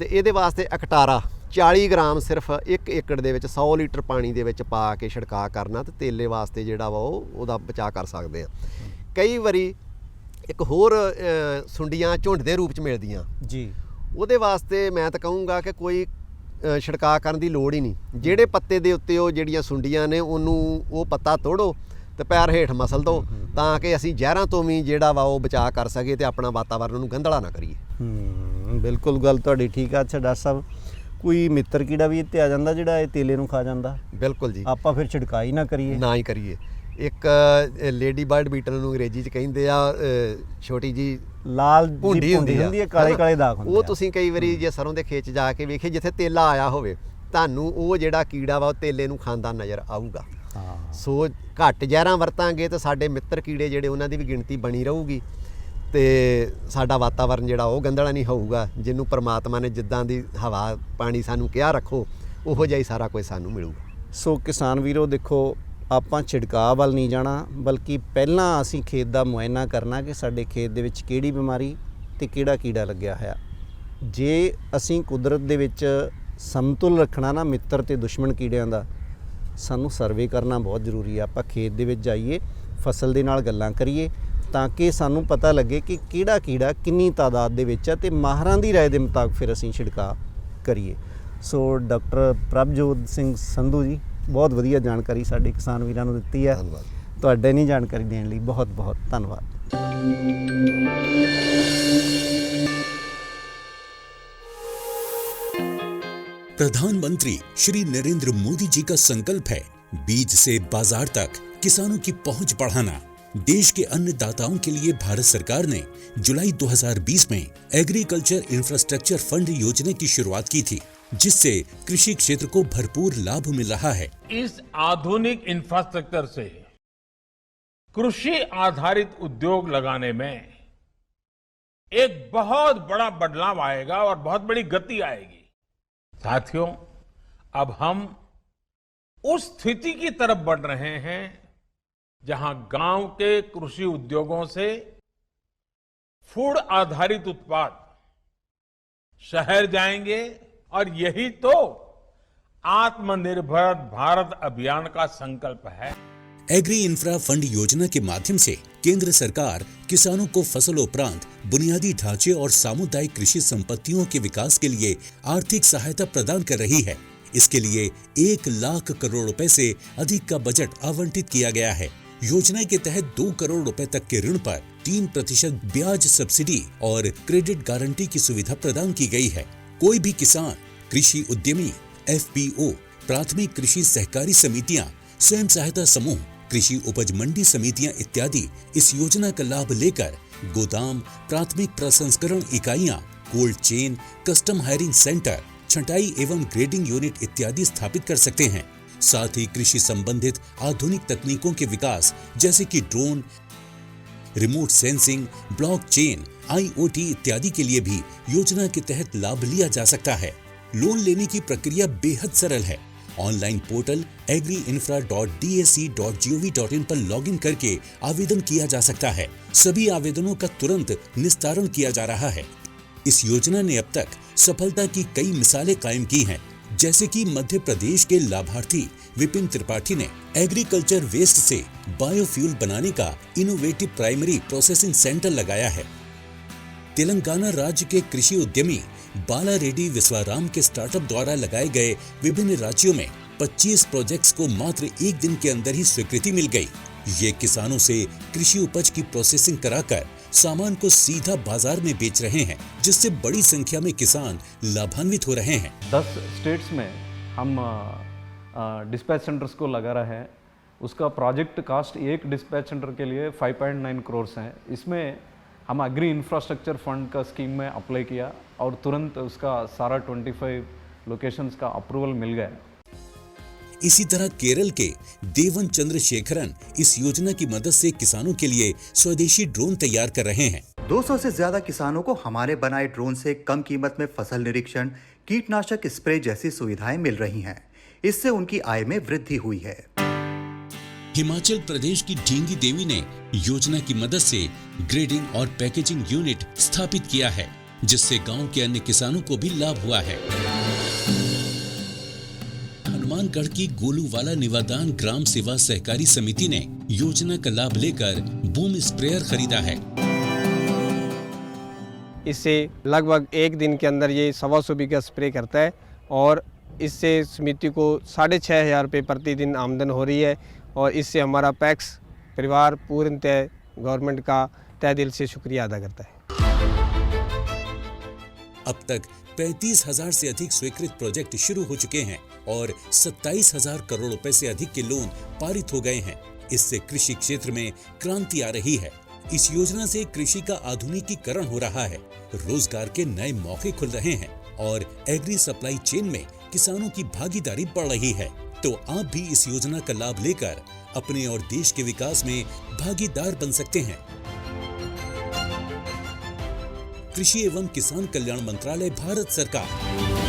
ਤੇ ਇਹਦੇ ਵਾਸਤੇ ਅਕਟਾਰਾ 40 ਗ੍ਰਾਮ ਸਿਰਫ 1 ਏਕੜ ਦੇ ਵਿੱਚ 100 ਲੀਟਰ ਪਾਣੀ ਦੇ ਵਿੱਚ ਪਾ ਕੇ ਛਿੜਕਾਅ ਕਰਨਾ ਤੇ ਤੇਲੇ ਵਾਸਤੇ ਜਿਹੜਾ ਵਾ ਉਹ ਉਹਦਾ ਬਚਾਅ ਕਰ ਸਕਦੇ ਆ ਕਈ ਵਾਰੀ ਇੱਕ ਹੋਰ ਸੁੰਡੀਆਂ ਝੁੰਡ ਦੇ ਰੂਪ ਚ ਮਿਲਦੀਆਂ। ਜੀ। ਉਹਦੇ ਵਾਸਤੇ ਮੈਂ ਤਾਂ ਕਹੂੰਗਾ ਕਿ ਕੋਈ ਅ, ਛਿੜਕਾਅ ਕਰਨ ਦੀ ਲੋੜ ਹੀ ਨਹੀਂ। ਜਿਹੜੇ ਪੱਤੇ ਦੇ ਉੱਤੇ ਉਹ ਜਿਹੜੀਆਂ ਸੁੰਡੀਆਂ ਨੇ ਉਹਨੂੰ ਉਹ ਪੱਤਾ ਤੋੜੋ ਤੇ ਪੈਰ ਹੇਠ ਮਸਲ ਦੋ ਤਾਂ ਕਿ ਅਸੀਂ ਜ਼ਹਿਰਾਂ ਤੋਂ ਵੀ ਜਿਹੜਾ ਵਾ ਉਹ ਬਚਾਅ ਕਰ ਸਕੇ ਤੇ ਆਪਣਾ ਵਾਤਾਵਰਨ ਨੂੰ ਗੰਧਲਾ ਨਾ ਕਰੀਏ। ਹੂੰ ਬਿਲਕੁਲ ਗੱਲ ਤੁਹਾਡੀ ਠੀਕ ਆ ਅੱਛਾ ਡਾਕਟਰ ਸਾਹਿਬ। ਕੋਈ ਮਿੱਤਰ ਕੀੜਾ ਵੀ ਇੱਥੇ ਆ ਜਾਂਦਾ ਜਿਹੜਾ ਇਹ ਤੇਲੇ ਨੂੰ ਖਾ ਜਾਂਦਾ? ਬਿਲਕੁਲ ਜੀ। ਆਪਾਂ ਫਿਰ ਛਿੜਕਾਈ ਨਾ ਕਰੀਏ। ਨਾ ਹੀ ਕਰੀਏ। ਇੱਕ ਲੇਡੀ ਬਰਡ ਬੀਟਲ ਨੂੰ ਅੰਗਰੇਜ਼ੀ ਚ ਕਹਿੰਦੇ ਆ ਛੋਟੀ ਜੀ ਲਾਲ ਜੀ ਭੁੰਡੀ ਹੁੰਦੀ ਹੁੰਦੀ ਹੈ ਕਾਲੇ? ਕਾਲੇ ਦਾਗ ਹੁੰਦੇ ਉਹ। ਤੁਸੀਂ ਕਈ ਵਾਰੀ ਜੇ ਸਰੋਂ ਦੇ ਖੇਤ 'ਚ ਜਾ ਕੇ ਵੇਖੇ ਜਿੱਥੇ ਤੇਲਾ ਆਇਆ ਹੋਵੇ ਤੁਹਾਨੂੰ ਉਹ ਜਿਹੜਾ ਕੀੜਾ ਵਾ ਉਹ ਤੇਲੇ ਨੂੰ ਖਾਂਦਾ ਨਜ਼ਰ ਆਊਗਾ ਹਾਂ ਸੋ ਘੱਟ ਜ਼ਹਿਰਾਂ ਵਰਤਾਂਗੇ ਤਾਂ ਸਾਡੇ ਮਿੱਤਰ ਕੀੜੇ ਜਿਹੜੇ ਉਹਨਾਂ ਦੀ ਵੀ ਗਿਣਤੀ ਬਣੀ ਰਹੂਗੀ ਤੇ ਸਾਡਾ ਵਾਤਾਵਰਨ ਜਿਹੜਾ ਉਹ ਗੰਦਲਾ ਨਹੀਂ ਹੋਊਗਾ ਜਿਹਨੂੰ ਪ੍ਰਮਾਤਮਾ ਨੇ ਜਿੱਦਾਂ ਦੀ ਹਵਾ ਪਾਣੀ ਸਾਨੂੰ ਕਿਹਾ ਰੱਖੋ ਉਹੋ ਜਿਹਾ ਹੀ ਸਾਰਾ ਕੁਝ ਸਾਨੂੰ ਮਿਲੂਗਾ ਸੋ ਕਿਸਾਨ ਵੀਰੋ ਦੇਖੋ ਆਪਾਂ ਛਿੜਕਾਅ ਵੱਲ ਨਹੀਂ ਜਾਣਾ ਬਲਕਿ ਪਹਿਲਾਂ ਅਸੀਂ ਖੇਤ ਦਾ ਮੁਆਇਨਾ ਕਰਨਾ ਕਿ ਸਾਡੇ ਖੇਤ ਦੇ ਵਿੱਚ ਕਿਹੜੀ ਬਿਮਾਰੀ ਤੇ ਕਿਹੜਾ ਕੀੜਾ ਲੱਗਿਆ ਹੋਇਆ ਜੇ ਅਸੀਂ ਕੁਦਰਤ ਦੇ ਵਿੱਚ ਸਮਤੁਲ ਰੱਖਣਾ ਨਾ ਮਿੱਤਰ ਤੇ ਦੁਸ਼ਮਣ ਕੀੜਿਆਂ ਦਾ ਸਾਨੂੰ ਸਰਵੇ ਕਰਨਾ ਬਹੁਤ ਜ਼ਰੂਰੀ ਆ ਆਪਾਂ ਖੇਤ ਦੇ ਵਿੱਚ ਜਾਈਏ ਫਸਲ ਦੇ ਨਾਲ ਗੱਲਾਂ ਕਰੀਏ ਤਾਂ ਕਿ ਸਾਨੂੰ ਪਤਾ ਲੱਗੇ ਕਿ ਕਿਹੜਾ ਕੀੜਾ ਕਿੰਨੀ ਤਾਦਾਦ ਦੇ ਵਿੱਚ ਆ ਤੇ ਮਾਹਰਾਂ ਦੀ رائے ਦੇ ਮੁਤਾਬਕ ਫਿਰ ਅਸੀਂ ਛਿੜਕਾਅ ਕਰੀਏ ਸੋ ਡਾਕਟਰ ਪ੍ਰਭਜੋਤ ਸਿੰਘ ਸੰਧੂ ਜੀ ਬਹੁਤ ਵਧੀਆ ਜਾਣਕਾਰੀ ਸਾਡੇ ਕਿਸਾਨ ਵੀਰਾਂ ਨੂੰ ਦਿੱਤੀ ਹੈ ਧੰਨਵਾਦ ਤੁਹਾਡੇ ਨਹੀਂ ਜਾਣਕਾਰੀ ਦੇਣ ਲਈ ਬਹੁਤ ਬਹੁਤ ਧੰਨਵਾਦ प्रधानमंत्री श्री नरेंद्र मोदी जी का संकल्प है बीज से बाजार तक किसानों की पहुंच बढ़ाना देश के अन्नदाताओं के लिए भारत सरकार ने जुलाई 2020 में एग्रीकल्चर इंफ्रास्ट्रक्चर फंड योजना की शुरुआत की थी जिससे कृषि क्षेत्र को भरपूर लाभ मिल रहा है। इस आधुनिक इंफ्रास्ट्रक्चर से कृषि आधारित उद्योग लगाने में एक बहुत बड़ा बदलाव आएगा और बहुत बड़ी गति आएगी। साथियों, अब हम उस स्थिति की तरफ़ बढ़ रहे हैं जहाँ गाँव के कृषि उद्योगों से फ़ूड आधारित उत्पाद शहर जाएँगे और यही तो आत्मनिर्भर भारत अभियान का संकल्प है। एग्री इंफ्रा फंड योजना के माध्यम से केंद्र सरकार किसानों को फ़सल उपरांत बुनियादी ढांचे और सामुदायिक कृषि संपत्तियों के विकास के लिए आर्थिक सहायता प्रदान कर रही है। इसके लिए एक लाख करोड़ रुपए से अधिक का बजट आवंटित किया गया है। योजना के तहत दो करोड़ रुपए तक के ऋण पर तीन प्रतिशत ब्याज सब्सिडी और क्रेडिट गारंटी की सुविधा प्रदान की गई है। कोई भी किसान कृषि उद्यमी एफपीओ प्राथमिक कृषि सहकारी समितियाँ स्वयं सहायता समूह कृषि उपज मंडी समितियाँ इत्यादि इस योजना का लाभ लेकर गोदाम प्राथमिक प्रसंस्करण इकाइयाँ cold chain custom hiring centre छंटाई एवं ग्रेडिंग यूनिट इत्यादि स्थापित कर सकते हैं। साथ ही कृषि संबंधित आधुनिक तकनीकों के विकास जैसे कि drone remote sensing blockchain, IoT इत्यादि के लिए भी योजना के तहत लाभ लिया जा सकता है। लोन लेने की प्रक्रिया बेहद सरल है। Online portal agri infra dot D S C dot G O V dot in पर लॉग इन करके आवेदन किया जा सकता है। सभी आवेदनों का तुरंत निस्तारण किया जा रहा है। इस योजना ने अब तक सफलता की कई मिसालें कायम की हैं। जैसे कि मध्य प्रदेश के लाभार्थी विपिन त्रिपाठी ने एग्रीकल्चर वेस्ट से बायोफ्यूल बनाने का इनोवेटिव प्राइमरी प्रोसेसिंग सेंटर लगाया है। तेलंगाना राज्य के कृषि उद्यमी बाला रेड्डी विश्वाराम के स्टार्टअप द्वारा लगाए गए विभिन्न राज्यों में 25 प्रोजेक्ट्स को मात्र एक दिन के अंदर ही स्वीकृति मिल गई। ये किसानों से कृषि उपज की प्रोसेसिंग कराकर सामान को सीधा बाज़ार में बेच रहे हैं, जिससे बड़ी संख्या में किसान लाभान्वित हो रहे हैं। दस स्टेट्स में हम डिस्पैच सेंटर्स को लगा रहे हैं। उसका प्रोजेक्ट कास्ट एक डिस्पैच सेंटर के लिए 5.9 करोड़ है। इसमें हम एग्री इंफ्रास्ट्रक्चर फंड का स्कीम में अप्लाई किया और तुरंत उसका सारा 25 लोकेशंस का अप्रूवल मिल गया। इसी तरह केरल के देवन चंद्रशेखरन इस योजना की मदद से किसानों के लिए स्वदेशी ड्रोन तैयार कर रहे हैं। 200 से ज़्यादा किसानों को हमारे बनाए ड्रोन से कम कीमत में फ़सल निरीक्षण कीटनाशक स्प्रे जैसी सुविधाएँ मिल रही हैं। इससे उनकी आय में वृद्धि हुई है। हिमाचल प्रदेश की ढींगी देवी ने योजना की मदद से ग्रेडिंग और पैकेजिंग यूनिट स्थापित किया है, जिससे गाँव के अन्य किसानों को भी लाभ हुआ है। हनुमानगढ़ की गोलूवाला निवादान ग्राम सेवा सहकारी समिति ने योजना का लाभ लेकर बूम स्प्रेयर खरीदा है। इससे लगभग एक दिन के अंदर ये सवा सौ बीघा स्प्रे करता है और इससे समिति को साढ़े छः हज़ार रुपये प्रतिदिन आमदन हो रही है। और इससे हमारा पैक्स परिवार पूर्णतः गवर्नमेंट का तय दिल से शुक्रिया अदा करता है। अब तक पैंतीस हज़ार से अधिक स्वीकृत प्रोजेक्ट शुरू हो चुके हैं और सत्ताईस हज़ार करोड़ रुपए से अधिक के लोन पारित हो गए हैं। इससे कृषि क्षेत्र में क्रांति आ रही है। इस योजना से कृषि का आधुनिकीकरण हो रहा है। रोज़गार के नए मौके खुल रहे हैं और एग्री सप्लाई चेन में किसानों की भागीदारी बढ़ रही है। तो आप भी इस योजना का लाभ लेकर अपने और देश के विकास में भागीदार बन सकते हैं। कृषि एवं किसान कल्याण मंत्रालय, भारत सरकार।